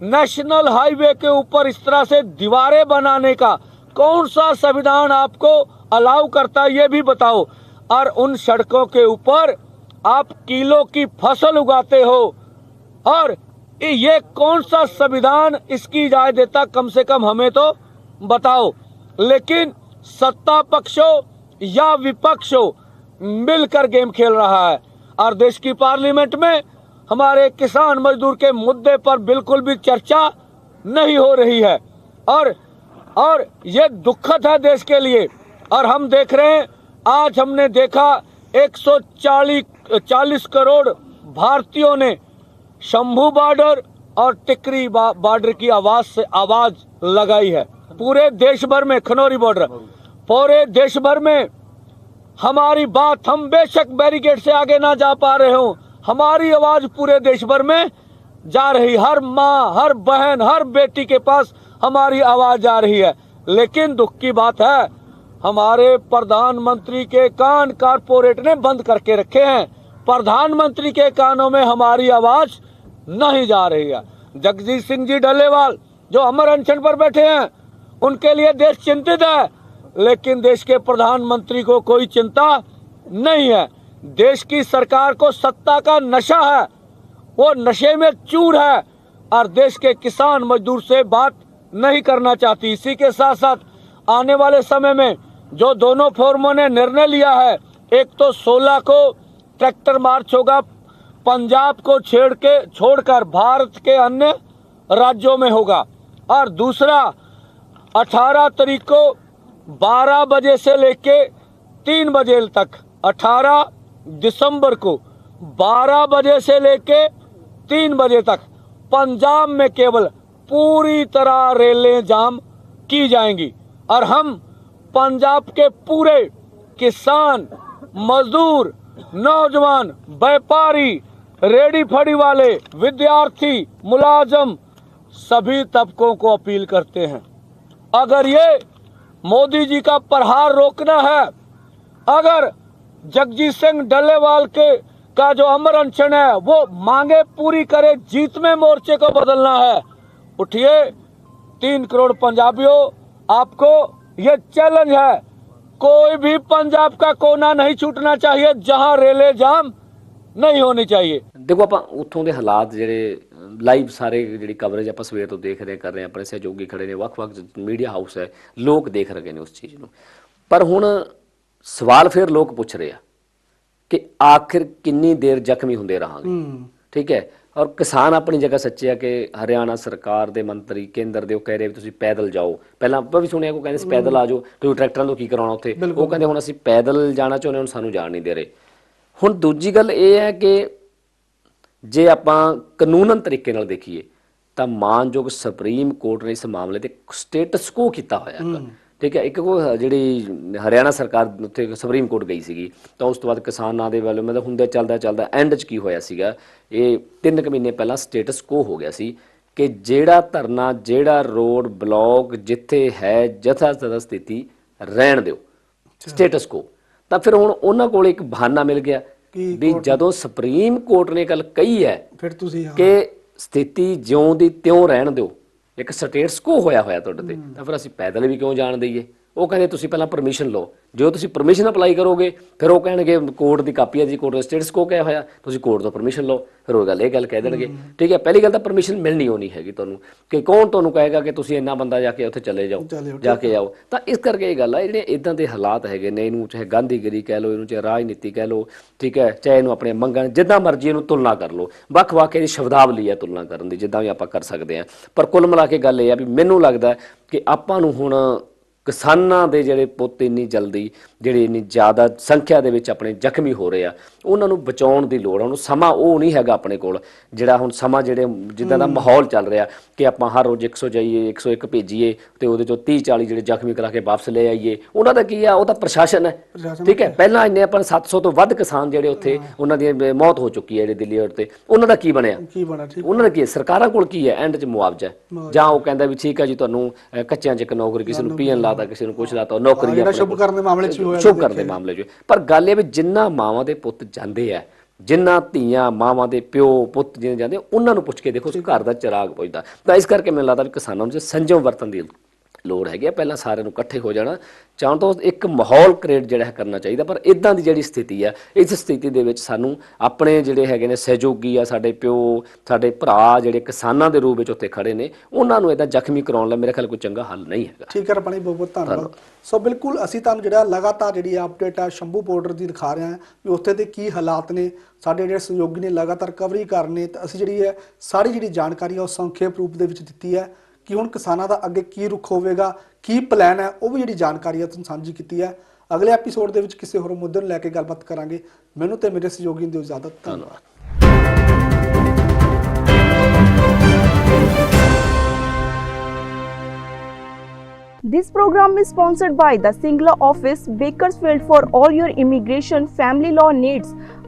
नेशनल हाईवे के ऊपर इस तरह से दीवारें बनाने का। कौन सा संविधान आपको अलाउ करता है, ये भी बताओ। और उन सड़कों के ऊपर आप किलो की फ़सल उगाते हो और ये कौन सा संविधान इसकी इजाज़त देता? कम से कम हमें तो बताओ। लेकिन सत्ता पक्ष या विपक्ष मिलकर गेम खेल रहा है। और देश की पार्लियामेंट में हमारे किसान मजदूर के मुद्दे पर बिल्कुल भी चर्चा नहीं हो रही है। और और ये दुखद है देश के लिए। और हम देख रहे हैं, आज हमने देखा 140 चालीस करोड़ भारतीयों ने शंभू बॉर्डर और टिकरी बॉर्डर की आवाज़ से आवाज़ लगाई है। पूरे देश भर में, खनौरी बॉर्डर। पूरे देश भर में हमारी बात हम बेशक बैरिकेड से आगे ना जा पा रहे हो। हमारी आवाज़ पूरे देश भर में जा रही। हर माँ, हर बहन, हर बेटी के पास हमारी आवाज़ जा रही है। लेकिन दुख की बात है, हमारे प्रधानमंत्री के कान कारपोरेट ने बंद करके रखे हैं। प्रधानमंत्री के कानों में हमारी आवाज़ नहीं जा रही है। जगजीत सिंह जी डलेवाल, जो अमर अनशन पर बैठे हैं, उनके लिए देश चिंतित है, लेकिन देश के प्रधानमंत्री को कोई चिंता नहीं है। देश की सरकार को सत्ता का नशा है, वो नशे में चूर है, और देश के किसान मजदूर से बात नहीं करना चाहती। इसी के साथ साथ आने वाले समय में जो दोनों फोरमों ने निर्णय लिया है, एक तो 16 को ट्रैक्टर मार्च होगा, पंजाब को छेड़ के, छोड़कर भारत के अन्य राज्यों में होगा। और दूसरा 18 तारीख को 12 बजे से लेके 3 बजे तक 18 दिसंबर को 12 बजे से लेके 3 बजे तक, पंजाब में केवल पूरी तरह रेलें जाम की जाएँगी। और हम पंजाब के पूरे किसान, मजदूर नौजवान, व्यापारी, रेडी फड़ी वाले विद्यार्थी, मुलाजम, सभी तबकों को अपील करते हैं। अगर ये मोदी जी का प्रहार रोकना है, अगर जगजीत सिंह डल्लेवाल के का जो अमर अनशन है, वो मांगे पूरी करे, जीत में मोर्चे को बदलना है, उठिए, तीन करोड़ पंजाबियों, आपको ये चैलेंज है। कोई भी पंजाब का कोना नहीं छूटना चाहिए जहां रेले जाम नहीं होनी चाहिए ਦੇਖੋ ਆਪਾਂ ਉੱਥੋਂ ਦੇ ਹਾਲਾਤ ਜਿਹੜੇ ਲਾਈਵ ਸਾਰੇ ਜਿਹੜੀ ਕਵਰੇਜ ਆਪਾਂ ਸਵੇਰ ਤੋਂ ਦੇਖ ਰਹੇ ਕਰ ਰਹੇ ਹਾਂ ਆਪਣੇ ਸਹਿਯੋਗੀ ਖੜੇ ਨੇ ਵੱਖ-ਵੱਖ ਮੀਡੀਆ ਹਾਊਸ ਹੈ ਲੋਕ ਦੇਖ ਰਹੇ ਨੇ ਉਸ ਚੀਜ਼ ਨੂੰ ਪਰ ਹੁਣ ਸਵਾਲ ਫਿਰ ਲੋਕ ਪੁੱਛ ਰਹੇ ਆ ਕਿ ਆਖਿਰ ਕਿੰਨੀ ਦੇਰ ਜ਼ਖਮੀ ਹੁੰਦੇ ਰਹਾਂਗੇ ਠੀਕ ਹੈ ਔਰ ਕਿਸਾਨ ਆਪਣੀ ਜਗ੍ਹਾ ਸੱਚੇ ਆ ਕਿ ਹਰਿਆਣਾ ਸਰਕਾਰ ਦੇ ਮੰਤਰੀ ਕੇਂਦਰ ਦੇ ਉਹ ਕਹਿ ਰਹੇ ਵੀ ਤੁਸੀਂ ਪੈਦਲ ਜਾਓ। ਪਹਿਲਾਂ ਆਪਾਂ ਵੀ ਸੁਣਿਆ ਕੋ ਕਹਿੰਦੇ ਸੀ ਪੈਦਲ ਆ ਜਾਓ ਤੁਸੀਂ ਟਰੈਕਟਰਾਂ ਤੋਂ ਕੀ ਕਰਾਉਣਾ ਉੱਥੇ? ਉਹ ਕਹਿੰਦੇ ਹੁਣ ਅਸੀਂ ਪੈਦਲ ਜਾਣਾ ਚਾਹੁੰਦੇ ਹਾਂ ਹੁਣ ਸਾਨੂੰ ਜਾਣ ਨਹੀਂ ਦੇ ਰਹੇ। ਹੁਣ ਦੂਜੀ ਗੱਲ ਇਹ ਹੈ ਕਿ ਜੇ ਆਪਾਂ ਕਾਨੂੰਨਨ ਤਰੀਕੇ ਨਾਲ ਦੇਖੀਏ ਤਾਂ ਮਾਨਯੋਗ ਸੁਪਰੀਮ ਕੋਰਟ ਨੇ ਇਸ ਮਾਮਲੇ ਤੇ ਸਟੇਟਸ ਕੋ ਕੀਤਾ ਹੋਇਆ ਹੈ। ਠੀਕ ਹੈ ਇੱਕ ਕੋ ਜਿਹੜੀ ਹਰਿਆਣਾ ਸਰਕਾਰ ਉੱਥੇ ਸੁਪਰੀਮ ਕੋਰਟ ਗਈ ਸੀਗੀ ਤਾਂ ਉਸ ਤੋਂ ਬਾਅਦ ਕਿਸਾਨਾਂ ਦੇ ਵੱਲੋਂ ਮਤਲਬ ਹੁੰਦੇ ਚੱਲਦਾ ਚੱਲਦਾ ਐਂਡ 'ਚ ਕੀ ਹੋਇਆ ਸੀਗਾ ਇਹ ਤਿੰਨ ਕੁ ਮਹੀਨੇ ਪਹਿਲਾਂ ਸਟੇਟਸ ਕੋ ਹੋ ਗਿਆ ਸੀ ਕਿ ਜਿਹੜਾ ਧਰਨਾ ਜਿਹੜਾ ਰੋਡ ਬਲੌਕ ਜਿੱਥੇ ਹੈ ਜਥਾ ਸਥਿਤੀ ਰਹਿਣ ਦਿਓ ਸਟੇਟਸ ਕੋ ਤਾਂ ਫਿਰ ਹੁਣ ਉਹਨਾਂ ਕੋਲ ਇੱਕ ਬਹਾਨਾ ਮਿਲ ਗਿਆ ਵੀ ਜਦੋਂ ਸੁਪਰੀਮ ਕੋਰਟ ਨੇ ਗੱਲ ਕਹੀ ਹੈ ਫਿਰ ਤੁਸੀਂ ਕਿ ਸਥਿਤੀ ਜਿਉਂ ਦੀ ਤਿਉਂ ਰਹਿਣ ਦਿਓ ਇੱਕ ਸਟੇਟਸ ਕੋ ਹੋਇਆ ਹੋਇਆ ਤੁਹਾਡੇ ਤੇ? ਤਾਂ ਫਿਰ ਅਸੀਂ ਪੈਦਲ ਵੀ ਕਿਉਂ ਜਾਣ ਦਈਏ? ਉਹ ਕਹਿੰਦੇ ਤੁਸੀਂ ਪਹਿਲਾਂ ਪਰਮਿਸ਼ਨ ਲਓ। ਜੋ ਤੁਸੀਂ ਪਰਮਿਸ਼ਨ ਅਪਲਾਈ ਕਰੋਗੇ ਫਿਰ ਉਹ ਕਹਿਣਗੇ ਕੋਰਟ ਦੀ ਕਾਪੀ ਹੈ ਜੀ ਕੋਰਟ ਦਾ ਸਟੇਟਸ ਕੋ ਕਿਹਾ ਹੋਇਆ ਤੁਸੀਂ ਕੋਰਟ ਤੋਂ ਪਰਮਿਸ਼ਨ ਲਓ। ਫਿਰ ਉਹ ਗੱਲ ਇਹ ਗੱਲ ਕਹਿ ਦੇਣਗੇ। ਠੀਕ ਹੈ ਪਹਿਲੀ ਗੱਲ ਤਾਂ ਪਰਮਿਸ਼ਨ ਮਿਲਣੀ ਹੋਣੀ ਹੈਗੀ ਤੁਹਾਨੂੰ। ਕਿ ਕੌਣ ਤੁਹਾਨੂੰ ਕਹੇਗਾ ਕਿ ਤੁਸੀਂ ਇੰਨਾ ਬੰਦਾ ਜਾ ਕੇ ਉੱਥੇ ਚਲੇ ਜਾਓ ਜਾ ਕੇ ਆਓ। ਤਾਂ ਇਸ ਕਰਕੇ ਇਹ ਗੱਲ ਹੈ ਜਿਹੜੇ ਇਦਾਂ ਦੇ ਹਾਲਾਤ ਹੈਗੇ ਨੇ ਇਹਨੂੰ ਚਾਹੇ ਗਾਂਧੀਗਿਰੀ ਕਹਿ ਲਓ ਇਹਨੂੰ ਚਾਹੇ ਰਾਜਨੀਤੀ ਕਹਿ ਲਓ ਠੀਕ ਹੈ ਚਾਹੇ ਇਹਨੂੰ ਆਪਣੇ ਮੰਗਣ ਜਿੱਦਾਂ ਮਰਜ਼ੀ ਇਹਨੂੰ ਤੁਲਨਾ ਕਰ ਲਓ। ਵੱਖ-ਵੱਖ ਇਹਦੀ ਸ਼ਬਦਾਵਲੀ ਹੈ ਤੁਲਨਾ ਕਰਨ ਦੀ ਜਿੱਦਾਂ ਵੀ ਆਪਾਂ ਕਰ ਸਕਦੇ ਹਾਂ। ਪਰ ਕੁੱਲ ਮਿਲਾ ਕੇ ਗੱਲ ਇਹ ਆ ਵੀ ਮੈਨੂੰ ਲੱਗਦਾ ਕਿ ਆਪਾਂ ਨੂੰ ਹੁਣ ਕਿਸਾਨਾਂ ਦੇ ਜਿਹੜੇ ਪੁੱਤ ਇੰਨੀ ਜਲਦੀ ਜਿਹੜੇ ਇੰਨੀ ਜ਼ਿਆਦਾ ਸੰਖਿਆ ਦੇ ਵਿੱਚ ਆਪਣੇ ਜ਼ਖਮੀ ਹੋ ਰਹੇ ਆ ਉਹਨਾਂ ਨੂੰ ਬਚਾਉਣ ਦੀ ਲੋੜ ਆ ਉਹਨੂੰ ਸਮਾਂ ਉਹ ਨਹੀਂ ਹੈਗਾ ਆਪਣੇ ਕੋਲ ਜਿਹੜਾ ਹੁਣ ਸਮਾਂ ਜਿਹੜੇ ਜਿੱਦਾਂ ਦਾ ਮਾਹੌਲ ਚੱਲ ਰਿਹਾ ਕਿ ਆਪਾਂ ਹਰ ਰੋਜ਼ 100 ਜਾਈਏ 101 ਭੇਜੀਏ ਤੇ ਉਹਦੇ ਚੋਂ 30 40 ਜਿਹੜੇ ਜ਼ਖਮੀ ਕਰਾ ਕੇ ਵਾਪਸ ਲੈ ਆਈਏ ਉਹਨਾਂ ਦਾ ਕੀ ਆ ਉਹ ਤਾਂ ਪ੍ਰਸ਼ਾਸਨ ਹੈ। ਠੀਕ ਹੈ ਪਹਿਲਾਂ ਇੰਨੇ ਆਪਾਂ ਨੂੰ 700 ਤੋਂ ਵੱਧ ਕਿਸਾਨ ਜਿਹੜੇ ਉੱਥੇ ਉਹਨਾਂ ਦੀ ਮੌਤ ਹੋ ਚੁੱਕੀ ਹੈ ਜਿਹੜੇ ਦਿੱਲੀ ਰੋਡ ਤੇ ਉਹਨਾਂ ਦਾ ਕੀ ਬਣਿਆ? ਕੀ ਬਣਾ ਠੀਕ। ਉਹਨਾਂ ਦਾ ਕੀ ਹੈ? ਸਰਕਾਰਾਂ ਕੋਲ ਕੀ ਹੈ ਐਂਡ 'ਚ ਮੁਆਵਜ਼ਾ। ਜਾਂ ਉਹ ਕਹਿੰਦਾ ਵੀ ਠੀਕ ਹੈ ਜੀ ਤੁਹਾਨੂੰ ਕੱਚਿਆਂ 'ਚ ਇੱਕ ਨੌਕਰੀ ਕਿਸੇ ਨੂੰ ਪੀਐਨ ਲਾਤਾ ਕਿਸੇ ਨੂੰ ਕੁਛ ਲਾਤਾ ਨੌਕਰੀ ਜਿਹੜਾ ਆਪਣੇ ਸ਼ੁਭ। ਕਰਨ ਦੇ ਮਾਮਲੇ 'ਚ ਵੀ ਹੋਇਆ ਸ਼ੁਭ ਕਰਨ ਦੇ ਮਾਮਲੇ 'ਚ ਪਰ ਗੱਲ ਇਹ ਵੀ ਜਿੰਨਾ ਮਾਵਾਂ ਦੇ ਪੁੱਤ ਜਾਂਦੇ ਆ ਜਿੰਨਾ ਧੀਆਂ ਮਾਵਾਂ ਦੇ ਪਿਓ ਪੁੱਤ ਜਿਹਨੇ ਜਾਂਦੇ ਉਹਨਾਂ ਨੂੰ ਪੁੱਛ ਕੇ ਦੇਖੋ ਘਰ ਦਾ ਚਿਰਾਗ ਪੁੱਜਦਾ ਤਾਂ ਇਸ ਕਰਕੇ ਮੈਨੂੰ ਲੱਗਦਾ ਵੀ ਕਿਸਾਨਾਂ ਨੂੰ ਸੰਜਮ ਵਰਤਨ ਦੀ ਲੋੜ ਹੈਗੀ ਆ ਪਹਿਲਾਂ ਸਾਰਿਆਂ ਨੂੰ ਇਕੱਠੇ ਹੋ ਜਾਣਾ। ਚਾਹਣ ਤੋਂ ਇੱਕ ਮਾਹੌਲ ਕ੍ਰੀਏਟ ਜਿਹੜਾ ਹੈ ਕਰਨਾ ਚਾਹੀਦਾ ਪਰ ਇਦਾਂ ਦੀ ਜਿਹੜੀ ਸਥਿਤੀ ਆ ਇਸ ਸਥਿਤੀ ਦੇ ਵਿੱਚ ਸਾਨੂੰ ਆਪਣੇ ਜਿਹੜੇ ਹੈਗੇ ਨੇ ਸਹਿਯੋਗੀ ਆ ਸਾਡੇ ਪਿਓ ਸਾਡੇ ਭਰਾ ਜਿਹੜੇ ਕਿਸਾਨਾਂ ਦੇ ਰੂਪ ਵਿੱਚ ਉੱਥੇ ਖੜੇ ਨੇ ਉਹਨਾਂ ਨੂੰ ਇਦਾਂ ਜ਼ਖਮੀ ਕਰਾਉਣ ਲਈ ਮੇਰੇ ਖਿਆਲ ਕੋਈ ਚੰਗਾ ਹੱਲ ਨਹੀਂ ਹੈਗਾ। ਠੀਕ ਹੈ ਰਪਣੀ ਬਹੁਤ ਬਹੁਤ ਧੰਨਵਾਦ। ਸੋ ਬਿਲਕੁਲ ਅਸੀਂ ਤੁਹਾਨੂੰ ਜਿਹੜਾ ਲਗਾਤਾਰ ਜਿਹੜੀ ਅਪਡੇਟ ਆ ਸ਼ੰਭੂ ਬਾਰਡਰ ਦੀ ਦਿਖਾ ਰਹੇ ਹਾਂ ਵੀ ਉੱਥੇ ਦੇ ਕੀ ਹਾਲਾਤ ਨੇ ਸਾਡੇ ਜਿਹੜੇ ਸਹਿਯੋਗੀ ਨੇ ਲਗਾਤਾਰ ਕਵਰੀ ਕਰ ਰਹੇ ਨੇ ਤੇ ਅਸੀਂ ਜਿਹੜੀ ਹੈ ਸਾਰੀ ਜਿਹੜੀ ਜਾਣਕਾਰੀ ਆ ਉਹ ਸੰਖੇਪ ਰੂਪ ਦੇ ਵਿੱਚ ਦਿੱਤੀ ਹੈ। ਕਿ ਹੁਣ ਕਿਸਾਨਾਂ ਦਾ ਅੱਗੇ ਕੀ ਰੁਖ ਹੋਵੇਗਾ ਕੀ ਪਲਾਨ ਹੈ ਉਹ ਵੀ ਜਿਹੜੀ ਜਾਣਕਾਰੀ ਹੈ ਤੁਹਾਨੂੰ ਸਾਂਝੀ ਕੀਤੀ ਹੈ। ਅਗਲੇ ਐਪੀਸੋਡ ਦੇ ਵਿੱਚ ਕਿਸੇ ਹੋਰ ਮੁੱਦੇ ਨੂੰ ਲੈ ਕੇ ਗੱਲਬਾਤ ਕਰਾਂਗੇ। ਮੈਨੂੰ ਤੇ ਮੇਰੇ ਸਹਿਯੋਗੀ ਨੂੰ ਦਿਓ ਇਜਾਜ਼ਤ। ਧੰਨਵਾਦ। This program is sponsored by the Singla office, Bakersfield for all your immigration family law needs.